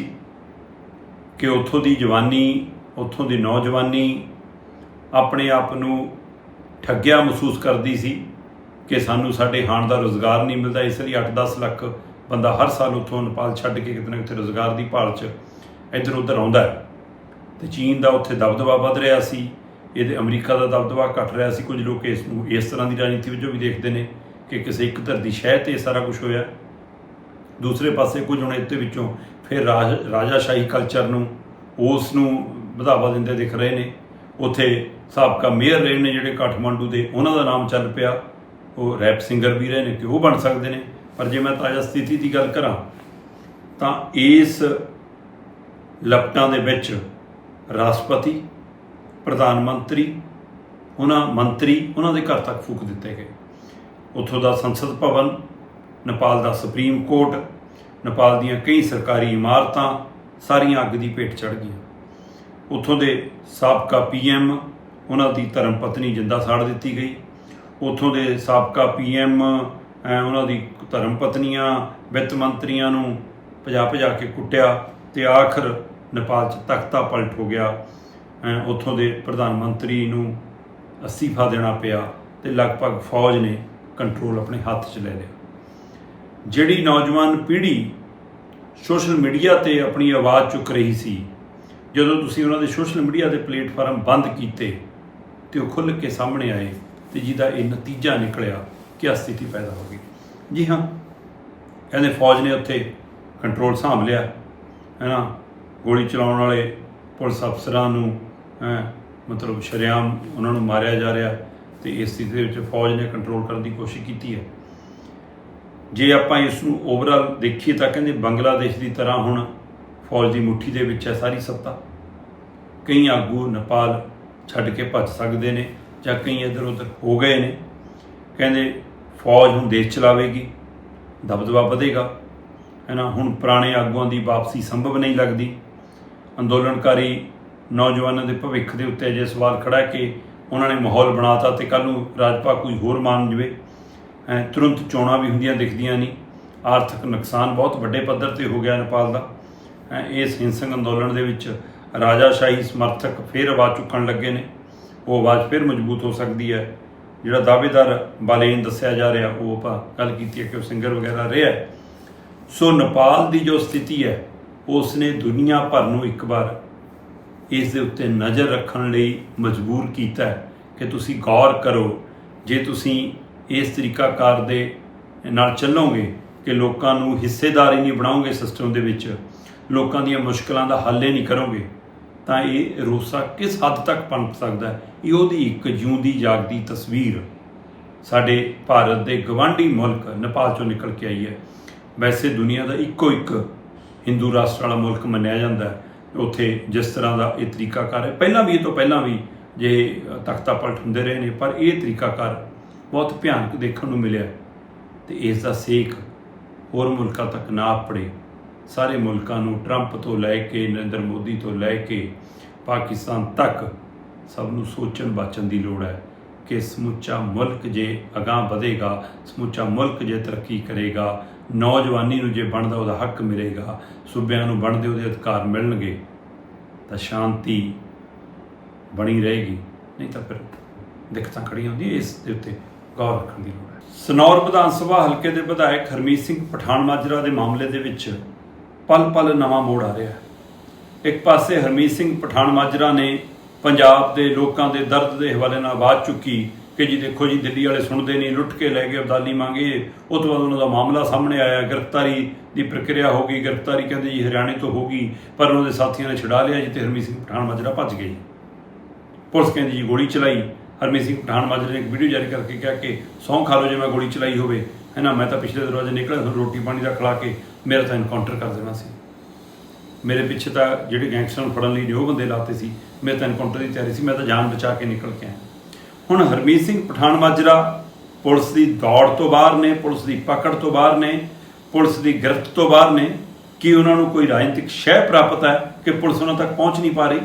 ਕਿ ਉੱਥੋਂ ਦੀ ਜਵਾਨੀ, ਉੱਥੋਂ ਦੀ ਨੌਜਵਾਨੀ ਆਪਣੇ ਆਪ ਨੂੰ ਠੱਗਿਆ ਮਹਿਸੂਸ ਕਰਦੀ ਸੀ ਕਿ ਸਾਨੂੰ ਸਾਡੇ ਹਾਣ ਦਾ ਰੋਜ਼ਗਾਰ ਨਹੀਂ ਮਿਲਦਾ। ਇਸ ਲਈ 8-10 ਲੱਖ ਬੰਦਾ ਹਰ ਸਾਲ ਉੱਥੋਂ ਨੇਪਾਲ ਛੱਡ ਕੇ ਕਿਤੇ ਨਾ ਕਿਤੇ ਰੋਜ਼ਗਾਰ ਦੀ ਭਾਲ 'ਚ ਇੱਧਰ ਉੱਧਰ ਆਉਂਦਾ ਹੈ। ਤੇ ਚੀਨ ਦਾ ਉੱਥੇ ਦਬਦਬਾ ਵੱਧ ਰਿਹਾ ਸੀ, ਇਹਦੇ ਅਮਰੀਕਾ ਦਾ ਦਬਦਬਾ ਘਟ ਰਿਹਾ ਸੀ। ਕੁਝ ਲੋਕ ਇਸ ਨੂੰ, ਇਸ ਤਰ੍ਹਾਂ ਦੀ ਰਾਜਨੀਤੀ ਵਜੋਂ ਵੀ ਦੇਖਦੇ ਨੇ। ਕਿ ਕਿਸੇ ਇੱਕ ਧਰ ਦੀ ਸ਼ਹਿ ਤੇ ਸਾਰਾ ਕੁਝ ਹੋਇਆ। ਦੂਸਰੇ ਪਾਸੇ ਕੁਝ ਹੁਣ ਇਹਦੇ ਵਿੱਚੋਂ ਫਿਰ ਰਾਜ, ਰਾਜਾਸ਼ਾਹੀ ਕਲਚਰ ਨੂੰ, ਉਸ ਨੂੰ ਵਧਾਵਾ ਦਿੰਦੇ ਦਿਖ ਰਹੇ ਨੇ। ਉੱਥੇ ਸਾਬਕਾ ਮੇਅਰ ਰਹੇ ਨੇ ਜਿਹੜੇ ਕਾਠਮਾਂਡੂ ਦੇ, ਉਹਨਾਂ ਦਾ ਨਾਮ ਚੱਲ ਪਿਆ। ਉਹ ਰੈਪ ਸਿੰਗਰ ਵੀ ਰਹੇ ਨੇ ਕਿ ਉਹ ਬਣ ਸਕਦੇ ਨੇ। ਪਰ ਜੇ ਮੈਂ ਤਾਜ਼ਾ ਸਥਿਤੀ ਦੀ ਗੱਲ ਕਰਾਂ, ਤਾਂ ਇਸ ਲਪਟਾਂ ਦੇ ਵਿੱਚ ਰਾਸ਼ਟਰਪਤੀ, ਪ੍ਰਧਾਨ ਮੰਤਰੀ, ਉਹਨਾਂ ਮੰਤਰੀ, ਉਹਨਾਂ ਦੇ ਘਰ ਤੱਕ ਫੂਕ ਦਿੱਤੇ ਗਏ। ਉੱਥੋਂ ਦਾ ਸੰਸਦ ਭਵਨ, ਨੇਪਾਲ ਦਾ ਸੁਪਰੀਮ ਕੋਰਟ, ਨੇਪਾਲ ਦੀਆਂ ਕਈ ਸਰਕਾਰੀ ਇਮਾਰਤਾਂ, ਸਾਰੀਆਂ ਅੱਗ ਦੀ ਭੇਟ ਚੜ ਗਈਆਂ। ਉੱਥੋਂ ਦੇ ਸਾਬਕਾ ਪੀਐਮ ਉਹਨਾਂ ਦੀ ਧਰਮ ਪਤਨੀ ਜਿੰਦਾ ਸਾੜ ਦਿੱਤੀ ਗਈ। ਉੱਥੋਂ ਦੇ ਸਾਬਕਾ ਪੀਐਮ ਉਹਨਾਂ ਦੀ ਧਰਮ ਪਤਨੀਆਂ ਵਿੱਤ ਮੰਤਰੀਆਂ ਨੂੰ ਭਜਾ ਭਜਾ ਕੇ ਕੁੱਟਿਆ ਤੇ ਆਖਰ ਨੇਪਾਲ 'ਚ ਤਖਤਾ ਪਲਟ ਹੋ ਗਿਆ। ਅਹ ਉੱਥੋਂ ਦੇ ਪ੍ਰਧਾਨ ਮੰਤਰੀ ਨੂੰ ਅਸਤੀਫਾ ਦੇਣਾ ਪਿਆ ਤੇ ਲਗਭਗ ਫੌਜ ਨੇ ਕੰਟਰੋਲ ਆਪਣੇ ਹੱਥ 'ਚ ਲੈ ਲਿਆ। ਜਿਹੜੀ ਨੌਜਵਾਨ ਪੀੜ੍ਹੀ ਸੋਸ਼ਲ ਮੀਡੀਆ ਤੇ ਆਪਣੀ ਆਵਾਜ਼ ਚੁੱਕ ਰਹੀ ਸੀ, ਜਦੋਂ ਤੁਸੀਂ ਉਹਨਾਂ ਦੇ ਸੋਸ਼ਲ ਮੀਡੀਆ ਦੇ ਪਲੇਟਫਾਰਮ ਬੰਦ ਕੀਤੇ ਤੇ ਉਹ ਖੁੱਲ੍ਹ ਕੇ ਸਾਹਮਣੇ ਆਏ ਤੇ ਜਿਹਦਾ ਇਹ ਨਤੀਜਾ ਨਿਕਲਿਆ ਕਿ ਆ ਸਥਿਤੀ ਪੈਦਾ ਹੋ ਗਈ। ਜੀ ਹਾਂ ਕਹਿੰਦੇ ਫੌਜ ਨੇ ਉੱਥੇ ਕੰਟਰੋਲ ਸਾਂਭ ਲਿਆ ਹੈ ਨਾ ਗੋਲੀ ਚਲਾਉਣ ਵਾਲੇ ਪੁਲਿਸ ਅਫਸਰਾਂ ਨੂੰ, ਹੈਂ, ਮਤਲਬ ਸ਼ਰੇਆਮ ਉਹਨਾਂ ਨੂੰ ਮਾਰਿਆ ਜਾ ਰਿਹਾ। ਤੇ ਇਸ ਸਥਿਤੀ ਦੇ ਵਿੱਚ ਫੌਜ ਨੇ ਕੰਟਰੋਲ ਕਰਨ ਦੀ ਕੋਸ਼ਿਸ਼ ਕੀਤੀ ਹੈ। ਜੇ ਆਪਾਂ ਇਸ ਨੂੰ ਓਵਰਆਲ ਦੇਖੀਏ ਤਾਂ ਕਹਿੰਦੇ ਬੰਗਲਾਦੇਸ਼ ਦੀ ਤਰ੍ਹਾਂ ਹੁਣ ਫੌਜ ਦੀ ਮੁੱਠੀ ਦੇ ਵਿੱਚ ਹੈ ਸਾਰੀ ਸੱਤਾ। ਕਈ ਆਗੂ ਨੇਪਾਲ ਛੱਡ ਕੇ ਭੱਜ ਸਕਦੇ ਨੇ ਜਾਂ ਕਈ ਇੱਧਰ ਉੱਧਰ ਹੋ ਗਏ ਨੇ। ਕਹਿੰਦੇ ਫੌਜ ਹੁਣ ਦੇਸ਼ ਚਲਾਵੇਗੀ, ਦਬਦਬਾ ਵਧੇਗਾ। ਹੈ ਨਾ ਹੁਣ ਪੁਰਾਣੇ ਆਗੂਆਂ ਦੀ ਵਾਪਸੀ ਸੰਭਵ ਨਹੀਂ ਲੱਗਦੀ। ਅੰਦੋਲਨਕਾਰੀ ਨੌਜਵਾਨਾਂ ਦੇ ਭਵਿੱਖ ਦੇ ਉੱਤੇ ਅਜੇ ਸਵਾਲ ਖੜਾ ਹੈ ਕਿ ਉਹਨਾਂ ਨੇ ਮਾਹੌਲ ਬਣਾਤਾ ਤੇ ਕੱਲ ਨੂੰ ਰਾਜਪਾ ਕੋਈ ਹੋਰ ਮੰਨ ਜਵੇ। ਐ ਤੁਰੰਤ ਚੋਣਾਂ ਵੀ ਹੁੰਦੀਆਂ ਦਿਖਦੀਆਂ ਨਹੀਂ। ਆਰਥਿਕ ਨੁਕਸਾਨ ਬਹੁਤ ਵੱਡੇ ਪੱਧਰ ਤੇ ਹੋ ਗਿਆ ਨੇਪਾਲ ਦਾ। ਇਸ ਹਿੰਸਕ ਅੰਦੋਲਨ ਦੇ ਵਿੱਚ ਰਾਜਾਸ਼ਾਹੀ ਸਮਰਥਕ ਫਿਰ ਆਵਾਜ਼ ਚੁੱਕਣ ਲੱਗੇ ਨੇ। ਉਹ ਆਵਾਜ਼ ਫਿਰ ਮਜ਼ਬੂਤ ਹੋ ਸਕਦੀ ਹੈ। ਜਿਹੜਾ ਦਾਅਵੇਦਾਰ ਬਾਲੇਨ ਦੱਸਿਆ ਜਾ ਰਿਹਾ, ਉਹ ਆਪਾਂ ਗੱਲ ਕੀਤੀ ਹੈ ਕਿ ਉਹ ਸਿੰਗਰ ਵਗੈਰਾ ਰਿਹਾ ਸੋ ਨੇਪਾਲ ਦੀ ਜੋ ਸਥਿਤੀ ਹੈ ਉਸ ਨੇ ਦੁਨੀਆ ਭਰ ਨੂੰ ਇੱਕ ਵਾਰ ਇਸ ਦੇ ਉੱਤੇ ਨਜ਼ਰ ਰੱਖਣ ਲਈ ਮਜਬੂਰ ਕੀਤਾ ਕਿ ਤੁਸੀਂ ਗੌਰ ਕਰੋ। ਜੇ ਤੁਸੀਂ ਇਸ ਤਰੀਕਾਕਾਰ ਦੇ ਨਾਲ ਚੱਲੋਗੇ ਕਿ ਲੋਕਾਂ ਨੂੰ ਹਿੱਸੇਦਾਰੀ ਨਹੀਂ ਬਣਾਓਗੇ ਸਿਸਟਮ ਦੇ ਵਿੱਚ, ਲੋਕਾਂ ਦੀਆਂ ਮੁਸ਼ਕਲਾਂ ਦਾ ਹੱਲ ਹੀ ਨਹੀਂ ਕਰੋਗੇ, ਤਾਂ ਇਹ ਰੋਸਾ ਕਿਸ ਹੱਦ ਤੱਕ ਪਹੁੰਚ ਸਕਦਾ ਹੈ? ਇਹ ਉਹਦੀ ਇੱਕ ਜਿਉਂਦੀ ਜਾਗਦੀ ਤਸਵੀਰ। ਸਾਡੇ ਭਾਰਤ ਦੇ ਗਵਾਂਢੀ ਮੁਲਕ ਨੇਪਾਲ ਚੋਂ ਨਿਕਲ ਕੇ ਆਈ ਹੈ। ਵੈਸੇ ਦੁਨੀਆ ਦਾ ਇੱਕੋ ਇੱਕ ਹਿੰਦੂ ਰਾਸ਼ਟਰ ਵਾਲਾ ਮੁਲਕ ਮੰਨਿਆ ਜਾਂਦਾ ਹੈ। ਉੱਥੇ ਜਿਸ ਤਰ੍ਹਾਂ ਦਾ ਇਹ ਤਰੀਕਾਕਾਰ ਹੈ। ਪਹਿਲਾਂ ਵੀ ਇਹ ਤੋਂ ਪਹਿਲਾਂ ਵੀ ਜੇ ਤਖਤਾ ਪਲਟ ਹੁੰਦੇ ਰਹੇ ਨੇ, ਪਰ ਇਹ ਤਰੀਕਾਕਾਰ ਬਹੁਤ ਭਿਆਨਕ ਦੇਖਣ ਨੂੰ ਮਿਲਿਆ। ਤੇ ਇਸ ਦਾ ਸੇਕ ਹੋਰ ਮੁਲਕਾਂ ਤੱਕ ਨਾ ਆਪੜੇ ਸਾਰੇ ਮੁਲਕਾਂ ਨੂੰ ਟਰੰਪ ਤੋਂ ਲੈ ਕੇ, ਨਰਿੰਦਰ ਮੋਦੀ ਤੋਂ ਲੈ ਕੇ, ਪਾਕਿਸਤਾਨ ਤੱਕ ਸਭ ਨੂੰ ਸੋਚਣ ਬਾਚਣ ਦੀ ਲੋੜ ਹੈ ਕਿ ਸਮੁੱਚਾ ਮੁਲਕ ਜੇ ਅਗਾਹ ਵਧੇਗਾ, ਸਮੁੱਚਾ ਮੁਲਕ ਜੇ ਤਰੱਕੀ ਕਰੇਗਾ ਨੌਜਵਾਨੀ ਨੂੰ ਜੇ ਬਣਦਾ ਉਹਦਾ ਹੱਕ ਮਿਲੇਗਾ, ਸੂਬਿਆਂ ਨੂੰ ਬਣਦੇ ਉਹਦੇ ਅਧਿਕਾਰ ਮਿਲਣਗੇ, ਤਾਂ ਸ਼ਾਂਤੀ ਬਣੀ ਰਹੇਗੀ। ਨਹੀਂ ਤਾਂ ਫਿਰ ਦਿੱਕਤਾਂ ਖੜੀਆਂ ਹੁੰਦੀਆਂ, ਇਸ ਦੇ ਉੱਤੇ ਗੌਰ ਰੱਖਣ ਦੀ ਲੋੜ ਹੈ। ਸਨੌਰ ਵਿਧਾਨ ਸਭਾ ਹਲਕੇ ਦੇ ਵਿਧਾਇਕ ਹਰਮੀਤ ਸਿੰਘ ਪਠਾਨ ਮਾਜਰਾ ਦੇ ਮਾਮਲੇ ਦੇ ਵਿੱਚ ਪਲ ਪਲ ਨਵਾਂ ਮੋੜ ਆ ਰਿਹਾ ਹੈ। ਇੱਕ ਪਾਸੇ ਹਰਮੀਤ ਸਿੰਘ ਪਠਾਨ ਮਾਜਰਾ ਨੇ ਪੰਜਾਬ ਦੇ ਲੋਕਾਂ ਦੇ ਦਰਦ ਦੇ ਹਵਾਲੇ ਨਾਲ ਆਵਾਜ਼ ਚੁੱਕੀ ਕਿ ਜੀ ਦੇਖੋ ਜੀ, ਦਿੱਲੀ ਵਾਲੇ ਸੁਣਦੇ ਨਹੀਂ, ਲੁੱਟ ਕੇ ਲੈ ਗਏ, ਅਬਦਾਲੀ ਮੰਗੇ ਉਹ ਤੋਂ ਬਾਅਦ ਉਹਨਾਂ ਦਾ ਮਾਮਲਾ ਸਾਹਮਣੇ ਆਇਆ, ਗ੍ਰਿਫਤਾਰੀ ਦੀ ਪ੍ਰਕਿਰਿਆ ਹੋ ਗਈ। ਗ੍ਰਿਫਤਾਰੀ ਕਹਿੰਦੇ ਜੀ ਹਰਿਆਣੇ ਤੋਂ ਹੋ ਗਈ, ਪਰ ਉਹਨਾਂ ਦੇ ਸਾਥੀਆਂ ਨੇ ਛੁਡਾ ਲਿਆ ਜੀ ਤੇ ਹਰਮੀਤ ਸਿੰਘ ਪਠਾਨ ਮਾਜਰਾ ਭੱਜ ਗਏ। ਪੁਲਿਸ ਕਹਿੰਦੀ ਜੀ ਗੋਲੀ ਚਲਾਈ। ਹਰਮੀਤ ਸਿੰਘ ਪਠਾਨ ਮਾਜਰੇ ਨੇ ਇੱਕ ਵੀਡੀਓ ਜਾਰੀ ਕਰਕੇ ਕਿਹਾ ਕਿ ਸਹੁੰ ਖਾ ਲਓ ਜੇ ਮੈਂ ਗੋਲੀ ਚਲਾਈ ਹੋਵੇ। ਹੈ ਨਾ ਮੈਂ ਤਾਂ ਪਿਛਲੇ ਦਰਵਾਜ਼ੇ ਨਿਕਲਿਆ, ਤੁਹਾਨੂੰ ਰੋਟੀ ਪਾਣੀ ਦਾ ਖਿਲਾ ਕੇ ਮੇਰਾ ਤਾਂ ਐਨਕਾਊਂਟਰ ਕਰ ਦੇਣਾ ਸੀ। ਮੇਰੇ ਪਿੱਛੇ ਤਾਂ ਜਿਹੜੇ ਗੈਂਗਸਟਰ ਨੂੰ ਫੜਨ ਲਈ ਜੋ ਬੰਦੇ ਲਾਤੇ ਸੀ ਮੇਰੇ ਤਾਂ ਐਨਕਾਊਂਟਰ ਦੀ ਤਿਆਰੀ ਸੀ, ਮੈਂ ਤਾਂ ਜਾਨ ਬਚਾ ਕੇ ਨਿਕਲ ਕੇ ਆਇਆ। ਹੁਣ ਹਰਮੀਤ ਸਿੰਘ ਪਠਾਨ ਮਾਜਰਾ ਪੁਲਿਸ ਦੀ ਦੌੜ ਤੋਂ ਬਾਹਰ ਨੇ, ਪੁਲਿਸ ਦੀ ਪਕੜ ਤੋਂ ਬਾਹਰ ਨੇ, ਪੁਲਿਸ ਦੀ ਗ੍ਰਿਫਤ ਤੋਂ ਬਾਹਰ ਨੇ, ਕੀ ਉਹਨਾਂ ਨੂੰ ਕੋਈ ਰਾਜਨੀਤਿਕ ਸ਼ਹਿ ਪ੍ਰਾਪਤ ਹੈ ਕਿ ਪੁਲਿਸ ਉਹਨਾਂ ਤੱਕ ਪਹੁੰਚ ਨਹੀਂ ਪਾ ਰਹੀ?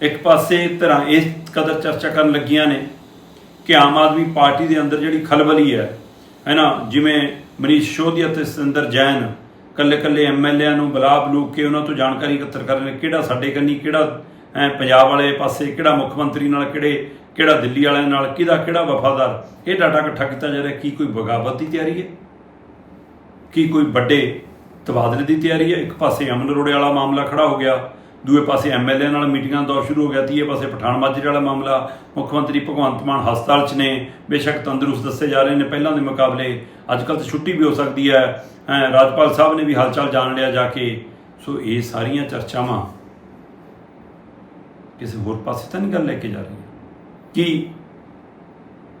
ਇੱਕ ਪਾਸੇ ਤਰ੍ਹਾਂ ਇਸ ਕਦਰ ਚਰਚਾ ਕਰਨ ਲੱਗੀਆਂ ਨੇ ਕਿ ਆਮ ਆਦਮੀ ਪਾਰਟੀ ਦੇ ਅੰਦਰ ਜਿਹੜੀ ਖਲਬਲੀ ਹੈ ਹੈ ਨਾ, ਜਿਵੇਂ ਮਨੀਸ਼ ਸੋਧੀ ਅਤੇ ਸਿੰਦਰ ਜੈਨ ਕੱਲੇ ਕੱਲੇ ਐਮਐਲਏਆਂ ਨੂੰ ਬੁਲਾ ਬਲੂ ਕੇ ਉਹਨਾਂ ਤੋਂ ਜਾਣਕਾਰੀ ਇਕੱਤਰ ਕਰ ਰਹੇ ਨੇ, ਕਿਹੜਾ ਸਾਡੇ ਕੰਨੀ, ਕਿਹੜਾ ਪੰਜਾਬ ਵਾਲੇ ਪਾਸੇ, ਕਿਹੜਾ ਮੁੱਖ ਮੰਤਰੀ ਨਾਲ ਕਿਹੜੇ ਕਿਹੜਾ ਦਿੱਲੀ ਵਾਲਿਆਂ ਨਾਲ ਕਿਹਦਾ ਕਿਹੜਾ ਵਫਾਦਾਰ ਇਹ ਡਾਟਾ ਇਕੱਠਾ ਕੀਤਾ ਜਾ ਰਿਹਾ ਕੀ ਕੋਈ ਬਗਾਵਤ ਦੀ ਤਿਆਰੀ ਹੈ? ਕੀ ਕੋਈ ਵੱਡੇ ਤਬਾਦਲੇ ਦੀ ਤਿਆਰੀ ਹੈ? ਇੱਕ ਪਾਸੇ ਅਮਨ ਅਰੋੜੇ ਵਾਲਾ ਮਾਮਲਾ ਖੜਾ ਹੋ ਗਿਆ ਦੂਏ ਪਾਸੇ ਐਮਐਲਏ ਨਾਲ ਮੀਟਿੰਗਾਂ ਦਾ ਦੌਰ ਸ਼ੁਰੂ ਹੋ ਗਿਆ ਤੀਏ ਪਾਸੇ ਪਠਾਨ ਮਾਜਰੇ ਵਾਲਾ ਮਾਮਲਾ ਮੁੱਖ ਮੰਤਰੀ ਭਗਵੰਤ ਮਾਨ ਹਸਪਤਾਲ 'ਚ ਨੇ ਬੇਸ਼ੱਕ ਤੰਦਰੁਸਤ ਦੱਸੇ ਜਾ ਰਹੇ ਨੇ ਪਹਿਲਾਂ ਦੇ ਮੁਕਾਬਲੇ ਅੱਜ ਕੱਲ੍ਹ ਤਾਂ ਛੁੱਟੀ ਵੀ ਹੋ ਸਕਦੀ ਹੈ ਹੈਂ, ਰਾਜਪਾਲ ਸਾਹਿਬ ਨੇ ਵੀ ਹਾਲਚਾਲ ਜਾਣ ਲਿਆ ਜਾ ਕੇ ਸੋ ਇਹ ਸਾਰੀਆਂ ਚਰਚਾਵਾਂ ਕਿਸੇ ਹੋਰ ਪਾਸੇ ਤਾਂ ਨਹੀਂ ਗੱਲ ਲੈ ਕੇ ਜਾ ਰਹੀ ਕਿ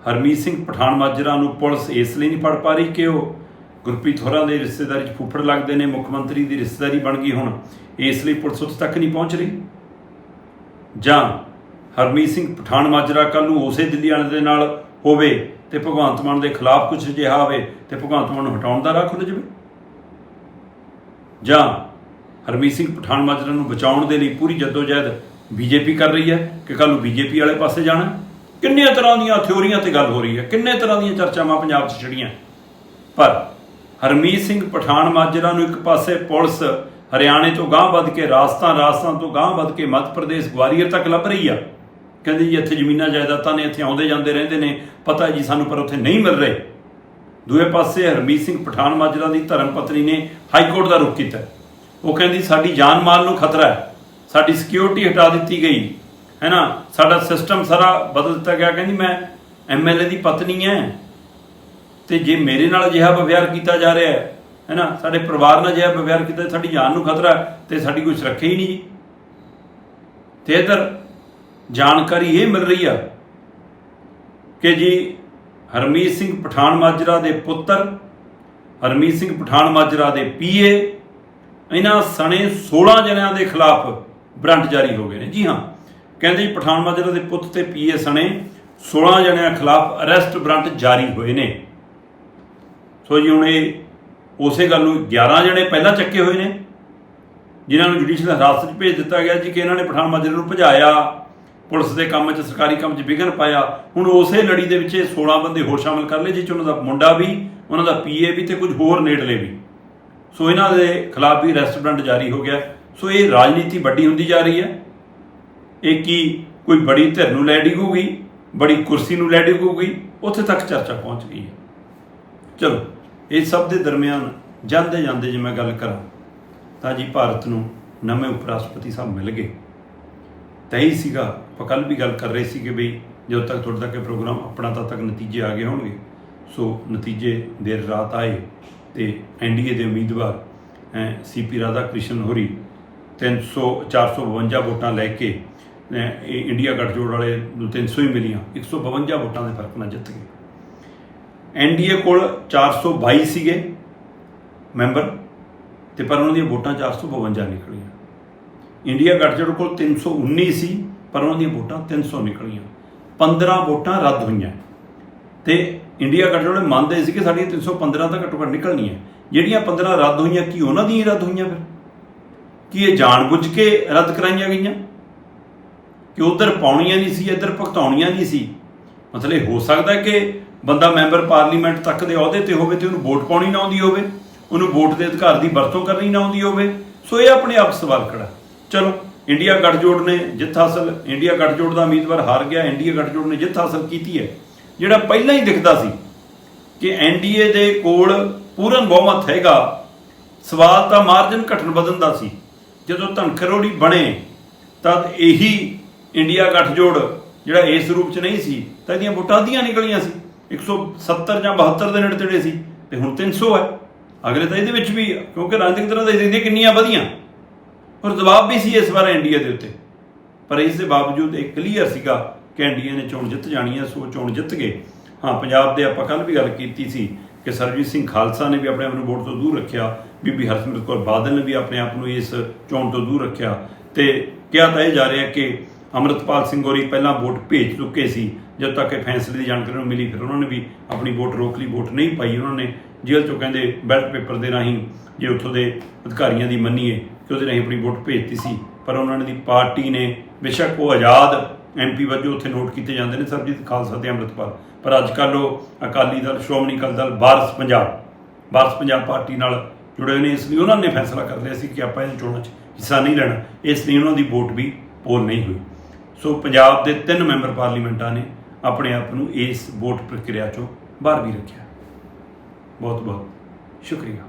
ਹਰਮੀਤ ਸਿੰਘ ਪਠਾਨ ਮਾਜਰਾ ਨੂੰ ਪੁਲਿਸ ਇਸ ਲਈ ਨਹੀਂ ਫੜ ਪਾ ਰਹੀ ਕਿ ਉਹ ਗੁਰਪ੍ਰੀਤ ਹੋਰਾਂ ਦੇ ਰਿਸ਼ਤੇਦਾਰੀ 'ਚ ਫੁੱਫੜ ਲੱਗਦੇ ਨੇ, ਮੁੱਖ ਮੰਤਰੀ ਦੀ ਰਿਸ਼ਤੇਦਾਰੀ ਬਣ ਗਈ ਹੁਣ, ਇਸ ਲਈ ਪੁਲਿਸ ਉੱਥੇ ਤੱਕ ਨਹੀਂ ਪਹੁੰਚ ਰਹੀ? ਜਾਂ ਹਰਮੀਤ ਸਿੰਘ ਪਠਾਨ ਮਾਜਰਾ ਕੱਲ ਨੂੰ ਉਸੇ ਦਿੱਲੀ ਵਾਲੇ ਦੇ ਨਾਲ ਹੋਵੇ ਤੇ ਭਗਵੰਤ ਮਾਨ ਦੇ ਖਿਲਾਫ ਕੁਝ ਅਜਿਹਾ ਹੋਵੇ ਤੇ ਭਗਵੰਤ ਮਾਨ ਨੂੰ ਹਟਾਉਣ ਦਾ ਰਾਹ ਖੁੱਲ ਜਾਵੇ? ਜਾਂ ਹਰਮੀਤ ਸਿੰਘ ਪਠਾਨ ਮਾਜਰਾ ਨੂੰ ਬਚਾਉਣ ਦੇ ਲਈ ਪੂਰੀ ਜਦੋਜਹਿਦ ਬੀਜੇਪੀ ਕਰ ਰਹੀ ਹੈ ਕਿ ਕੱਲ ਨੂੰ ਬੀਜੇਪੀ ਵਾਲੇ ਪਾਸੇ ਜਾਣਾ ਕਿੰਨੇ ਤਰ੍ਹਾਂ ਦੀਆਂ ਥਿਉਰੀਆਂ ਤੇ ਗੱਲ ਹੋ ਰਹੀ ਹੈ? ਕਿੰਨੇ ਤਰ੍ਹਾਂ ਦੀਆਂ ਚਰਚਾਵਾਂ ਪੰਜਾਬ 'ਚ ਛੜੀਆਂ ਪਰ ਹਰਮੀਤ ਸਿੰਘ ਪਠਾਨ ਮਾਜਰਾ ਨੂੰ ਇੱਕ ਪਾਸੇ ਪੁਲਿਸ ਹਰਿਆਣੇ ਤੋਂ ਗਾਂਹ ਵੱਧ ਕੇ ਰਾਜਸਥਾਨ ਰਾਜਸਥਾਨ ਤੋਂ ਗਾਂਹ ਵੱਧ ਕੇ ਮੱਧ ਪ੍ਰਦੇਸ਼ ਗਵਾਲੀਅਰ ਤੱਕ ਲੱਭ ਰਹੀ ਆ। ਕਹਿੰਦੇ ਜੀ, ਇੱਥੇ ਜ਼ਮੀਨਾਂ ਜਾਇਦਾਦਾਂ ਨੇ, ਇੱਥੇ ਆਉਂਦੇ ਜਾਂਦੇ ਰਹਿੰਦੇ ਨੇ। ਪਤਾ ਜੀ ਸਾਨੂੰ ਪਰ ਉੱਥੇ ਨਹੀਂ ਮਿਲ ਰਹੇ। ਦੂਏ ਪਾਸੇ ਹਰਮੀਤ ਸਿੰਘ ਪਠਾਨ ਮਾਜਰਾ ਦੀ ਧਰਮ ਪਤਨੀ ਨੇ ਹਾਈ ਕੋਰਟ ਦਾ ਰੁਖ ਕੀਤਾ। ਉਹ ਕਹਿੰਦੀ, ਸਾਡੀ ਜਾਨ ਮਾਲ ਨੂੰ ਖਤਰਾ ਹੈ। ਸਾਡੀ ਸਿਕਿਉਰਿਟੀ ਹਟਾ ਦਿੱਤੀ ਗਈ। ਹੈ ਨਾ? ਸਾਡਾ ਸਿਸਟਮ ਸਾਰਾ ਬਦਲ ਦਿੱਤਾ ਗਿਆ। ਕਹਿੰਦੀ, ਮੈਂ ਐਮਐਲਏ ਦੀ ਪਤਨੀ ਐ ਤੇ ਜੇ ਮੇਰੇ ਨਾਲ ਅਜਿਹਾ ਵਿਵਹਾਰ ਕੀਤਾ ਜਾ ਰਿਹਾ ਹੈ ਹੈ ਨਾ? ਸਾਡੇ ਪਰਿਵਾਰ ਨਾਲ ਅਜਿਹਾ ਵਿਵਹਾਰ ਕੀਤਾ, ਸਾਡੀ ਜਾਨ ਨੂੰ ਖਤਰਾ ਹੈ ਤੇ ਸਾਡੀ ਕੋਈ ਸੁਰੱਖਿਆ ਹੀ ਨਹੀਂ ਜੀ। ਤੇ ਇਧਰ ਜਾਣਕਾਰੀ ਇਹ ਮਿਲ ਰਹੀ ਆ ਕਿ ਜੀ ਹਰਮੀਤ ਸਿੰਘ ਪਠਾਨ ਮਾਜਰਾ ਦੇ ਪੁੱਤਰ, ਹਰਮੀਤ ਸਿੰਘ ਪਠਾਨ ਮਾਜਰਾ ਦੇ ਪੀਏ, ਇਹਨਾਂ ਸਣੇ 16 ਜਣਿਆਂ ਦੇ ਖਿਲਾਫ ਵਾਰੰਟ ਜਾਰੀ ਹੋ ਗਏ ਨੇ। ਜੀ ਹਾਂ। ਕਹਿੰਦੇ ਜੀ ਪਠਾਨ ਮਾਜਰਾ ਦੇ ਪੁੱਤ ਤੇ ਪੀਏ ਸਣੇ 16 ਜਣਿਆਂ ਖਿਲਾਫ ਅਰੈਸਟ ਵਾਰੰਟ ਜਾਰੀ ਹੋਏ ਨੇ। ਸੋ ਜੀ, ਹੁਣ ਇਹ ਉਸੇ ਗੱਲ ਨੂੰ 11 ਜਣੇ ਪਹਿਲਾਂ ਚੱਕੇ ਹੋਏ ਨੇ, ਜਿਨ੍ਹਾਂ ਨੂੰ ਜੁਡੀਸ਼ੀਅਲ ਹਿਰਾਸਤ 'ਚ ਭੇਜ ਦਿੱਤਾ ਗਿਆ ਜੀ ਕਿ ਇਹਨਾਂ ਨੇ ਪਠਾਨ ਮਾਜਰੇ ਨੂੰ ਭਜਾਇਆ, ਪੁਲਿਸ ਦੇ ਕੰਮ 'ਚ, ਸਰਕਾਰੀ ਕੰਮ 'ਚ ਵਿਘਨ ਪਾਇਆ। ਹੁਣ ਉਸੇ ਲੜੀ ਦੇ ਵਿੱਚ ਇਹ 16 ਬੰਦੇ ਹੋਰ ਸ਼ਾਮਲ ਕਰ ਲਏ ਜਿਸ 'ਚ ਉਹਨਾਂ ਦਾ ਮੁੰਡਾ ਵੀ, ਉਹਨਾਂ ਦਾ ਪੀਏ ਵੀ ਤੇ ਕੁਝ ਹੋਰ ਨੇੜਲੇ ਵੀ। ਸੋ ਇਹਨਾਂ ਦੇ ਖਿਲਾਫ ਵੀ ਅਰੈਸਟ ਵਾਰੰਟ ਜਾਰੀ ਹੋ ਗਿਆ। ਸੋ ਇਹ ਰਾਜਨੀਤੀ ਵੱਡੀ ਹੁੰਦੀ ਜਾ ਰਹੀ ਹੈ। ਇਹ ਕੀ ਕੋਈ ਬੜੀ ਧਿਰ ਨੂੰ ਲੈ ਡਿੱਗੂਗੀ, ਬੜੀ ਕੁਰਸੀ ਨੂੰ ਲੈ ਡਿੱਗੂਗੀ, ਉੱਥੇ ਤੱਕ ਚਰਚਾ ਪਹੁੰਚ ਗਈ ਹੈ। ਚਲੋ, ਇਹ ਸਭ ਦੇ ਦਰਮਿਆਨ ਜਾਂਦੇ ਜਾਂਦੇ ਜੇ ਮੈਂ ਗੱਲ ਕਰਾਂ, ਤਾਂ ਜੀ ਭਾਰਤ ਨੂੰ ਨਵੇਂ ਉਪ ਰਾਸ਼ਟਰਪਤੀ ਸਾਹਿਬ ਮਿਲ ਗਏ। ਤਾਂ ਹੀ ਸੀਗਾ, ਆਪਾਂ ਕੱਲ ਵੀ ਗੱਲ ਕਰ ਰਹੇ ਸੀ ਕਿ ਬਈ, ਜਦੋਂ ਤੱਕ ਤੁਹਾਡੇ ਤੱਕ ਇਹ ਪ੍ਰੋਗਰਾਮ ਆਪਣਾ ਤਦ ਤੱਕ ਨਤੀਜੇ ਆ ਗਏ ਹੋਣਗੇ। ਸੋ ਨਤੀਜੇ ਦੇਰ ਰਾਤ ਆਏ ਤੇ ਐਨਡੀਏ ਦੇ ਉਮੀਦਵਾਰ ਸੀਪੀ ਰਾਧਾ ਕ੍ਰਿਸ਼ਨ ਹੋਰੀ 300 452 ਵੋਟਾਂ ਲੈ ਕੇ ਇੰਡੀਆ ਗੱਠਜੋੜ ਵਾਲੇ ਨੂੰ 300 ਹੀ ਮਿਲੀਆਂ। 152 ਵੋਟਾਂ ਦੇ ਫ਼ਰਕ ਨਾਲ ਜਿੱਤ ਗਏ। ਐਨਡੀਏ ਕੋਲ 422 ਸੀਗੇ ਮੈਂਬਰ, ਤੇ ਪਰ ਉਹਨਾਂ ਦੀਆਂ ਵੋਟਾਂ 452 ਨਿਕਲੀਆਂ। ਇੰਡੀਆ ਗੱਠਜੋੜ ਕੋਲ 319 ਸੀ ਪਰ ਉਹਨਾਂ ਦੀਆਂ ਵੋਟਾਂ 300 ਨਿਕਲੀਆਂ। 15 ਵੋਟਾਂ ਰੱਦ ਹੋਈਆਂ। ਤੇ ਇੰਡੀਆ ਗੱਠਜੋੜ ਮੰਨਦੇ ਸੀ ਕਿ ਸਾਡੀਆਂ 315 ਤਾਂ ਘੱਟੋ ਘੱਟ ਨਿਕਲਣੀਆਂ। ਜਿਹੜੀਆਂ 15 ਰੱਦ ਹੋਈਆਂ, ਕੀ ਉਹਨਾਂ ਦੀਆਂ ਹੀ ਰੱਦ ਹੋਈਆਂ ਫਿਰ? ਕੀ ਇਹ ਜਾਣਬੁੱਝ ਕੇ ਰੱਦ ਕਰਾਈਆਂ ਗਈਆਂ? ਕਿ ਉਧਰ ਪਾਉਣੀਆਂ ਨਹੀਂ ਸੀ, ਇੱਧਰ ਭੁਗਤਾਉਣੀਆਂ ਨਹੀਂ ਸੀ। ਮਤਲਬ ਇਹ ਹੋ ਸਕਦਾ ਕਿ ਬੰਦਾ ਮੈਂਬਰ ਪਾਰਲੀਮੈਂਟ ਤੱਕ ਦੇ ਅਹੁਦੇ ਤੇ ਹੋਵੇ ਤੇ ਉਹਨੂੰ ਵੋਟ ਪਾਉਣੀ ਨਾ ਆਉਂਦੀ ਹੋਵੇ, ਉਹਨੂੰ ਵੋਟ ਦੇ ਅਧਿਕਾਰ ਦੀ ਵਰਤੋਂ ਕਰਨੀ ਨਾ ਆਉਂਦੀ ਹੋਵੇ। ਸੋ ਇਹ ਆਪਣੇ ਆਪ ਸਵਾਲ ਖੜਾ ਚਲੋ, ਇੰਡੀਆ ਗੱਠਜੋੜ ਨੇ ਜਿੱਤ ਹਾਸਲ, ਇੰਡੀਆ ਗੱਠਜੋੜ ਦਾ ਉਮੀਦਵਾਰ ਹਾਰ ਗਿਆ, ਇੰਡੀਆ ਗੱਠਜੋੜ ਨੇ ਜਿੱਤ ਹਾਸਲ ਕੀਤੀ ਹੈ। ਜਿਹੜਾ ਪਹਿਲਾਂ ਹੀ ਦਿਖਦਾ ਸੀ ਕਿ ਐਨਡੀਏ ਦੇ ਕੋਲ ਪੂਰਨ ਬਹੁਮਤ ਹੈਗਾ, ਸਵਾਲ ਤਾਂ ਮਾਰਜਨ ਘਟਣ ਵਧਣ ਦਾ ਸੀ। ਜਦੋਂ ਧਨਖਰੋੜੀ ਬਣੇ ਤਦ ਇਹੀ ਇੰਡੀਆ ਗੱਠਜੋੜ, ਜਿਹੜਾ ਇਸ ਰੂਪ ਚ ਨਹੀਂ ਸੀ, ਤਾਂ ਇਹਦੀਆਂ ਵੋਟਾਂ ਦੀਆਂ ਨਿਕਲੀਆਂ ਸੀ। 170 ਜਾਂ 72 ਦੇ ਨੇੜੇ ਤੇੜੇ ਸੀ, ਤੇ ਹੁਣ 300 ਹੈ। ਅਗਲੇ ਤਾਂ ਇਹਦੇ ਵਿੱਚ ਵੀ, ਕਿਉਂਕਿ ਰਾਜਨੀਤਿਕ ਤਰ੍ਹਾਂ ਦੇ ਦਿੰਦੇ ਕਿੰਨੀਆਂ ਵਧੀਆਂ। ਔਰ ਦਬਾਅ ਵੀ ਸੀ ਇਸ ਵਾਰ ਇੰਡੀਆ ਦੇ ਉੱਤੇ। ਪਰ ਇਸ ਦੇ ਬਾਵਜੂਦ ਇਹ ਕਲੀਅਰ ਸੀਗਾ ਕਿ ਇੰਡੀਆ ਨੇ ਚੋਣ ਜਿੱਤ ਜਾਣੀ ਹੈ, ਸੋ ਚੋਣ ਜਿੱਤ ਗਏ। ਹਾਂ, ਪੰਜਾਬ ਦੇ ਆਪਾਂ ਕੱਲ ਵੀ ਗੱਲ ਕੀਤੀ ਸੀ ਕਿ ਸਰਜੀਤ ਸਿੰਘ ਖਾਲਸਾ ਨੇ ਵੀ ਆਪਣੇ ਆਪ ਨੂੰ ਵੋਟ ਤੋਂ ਦੂਰ ਰੱਖਿਆ। ਬੀਬੀ ਹਰਸਿਮਰਤ ਕੌਰ ਬਾਦਲ ਨੇ ਵੀ ਆਪਣੇ ਆਪ ਨੂੰ ਇਸ ਚੋਣ ਤੋਂ ਦੂਰ ਰੱਖਿਆ। ਤੇ ਕਿਹਾ ਤਾਂ ਇਹ ਜਾ ਰਿਹਾ ਕਿ ਅਮਰਤਪਾਲ ਸਿੰਘ ਹੋਰੀ ਪਹਿਲਾਂ ਵੋਟ ਭੇਜ ਚੁੱਕੇ ਸੀ। ਜਦ ਤੱਕ ਇਹ ਫੈਸਲੇ ਦੀ ਜਾਣਕਾਰੀ ਨੂੰ ਮਿਲੀ, ਫਿਰ ਉਹਨਾਂ ਨੇ ਵੀ ਆਪਣੀ ਵੋਟ ਰੋਕ ਲਈ, ਵੋਟ ਨਹੀਂ ਪਾਈ ਉਹਨਾਂ ਨੇ। ਜੇਲ੍ਹ ਚੋਂ ਕਹਿੰਦੇ ਬੈਲਟ ਪੇਪਰ ਦੇ ਰਾਹੀਂ ਜੇ ਉੱਥੋਂ ਦੇ ਅਧਿਕਾਰੀਆਂ ਦੀ ਮੰਨੀਏ ਕਿ ਉਹਦੇ ਰਾਹੀਂ ਆਪਣੀ ਵੋਟ ਭੇਜਤੀ ਸੀ। ਪਰ ਉਹਨਾਂ ਦੀ ਪਾਰਟੀ ਨੇ ਬੇਸ਼ੱਕ ਉਹ ਆਜ਼ਾਦ ਐਮਪੀ ਵਜੋਂ ਉੱਥੇ ਨੋਟ ਕੀਤੇ ਜਾਂਦੇ ਨੇ, ਸਰਬਜੀਤ ਖਾਲਸਾ ਤੇ ਅੰਮ੍ਰਿਤਪਾਲ। ਪਰ ਅੱਜ ਕੱਲ੍ਹ ਉਹ ਅਕਾਲੀ ਦਲ, ਸ਼੍ਰੋਮਣੀ ਅਕਾਲੀ ਦਲ ਬਾਰਸ ਪੰਜਾਬ ਬਾਰਸ ਪੰਜਾਬ ਪਾਰਟੀ ਨਾਲ ਜੁੜੇ ਹੋਏ ਨੇ। ਇਸ ਲਈ ਉਹਨਾਂ ਨੇ ਫੈਸਲਾ ਕਰ ਲਿਆ ਸੀ ਕਿ ਆਪਾਂ ਇਹਨਾਂ ਚੋਣਾਂ 'ਚ ਹਿੱਸਾ ਨਹੀਂ ਲੈਣਾ। ਇਸ ਲਈ ਉਹਨਾਂ ਦੀ ਵੋਟ ਵੀ ਪੋਲ ਨਹੀਂ ਹੋਈ। ਸੋ ਪੰਜਾਬ ਦੇ ਤਿੰਨ ਮੈਂਬਰ ਪਾਰਲੀਮੈਂਟਾਂ ਨੇ ਆਪਣੇ ਆਪ ਨੂੰ ਇਸ ਵੋਟ ਪ੍ਰਕਿਰਿਆ 'ਚੋਂ ਬਾਹਰ ਵੀ ਰੱਖਿਆ। ਬਹੁਤ ਬਹੁਤ ਸ਼ੁਕਰੀਆ।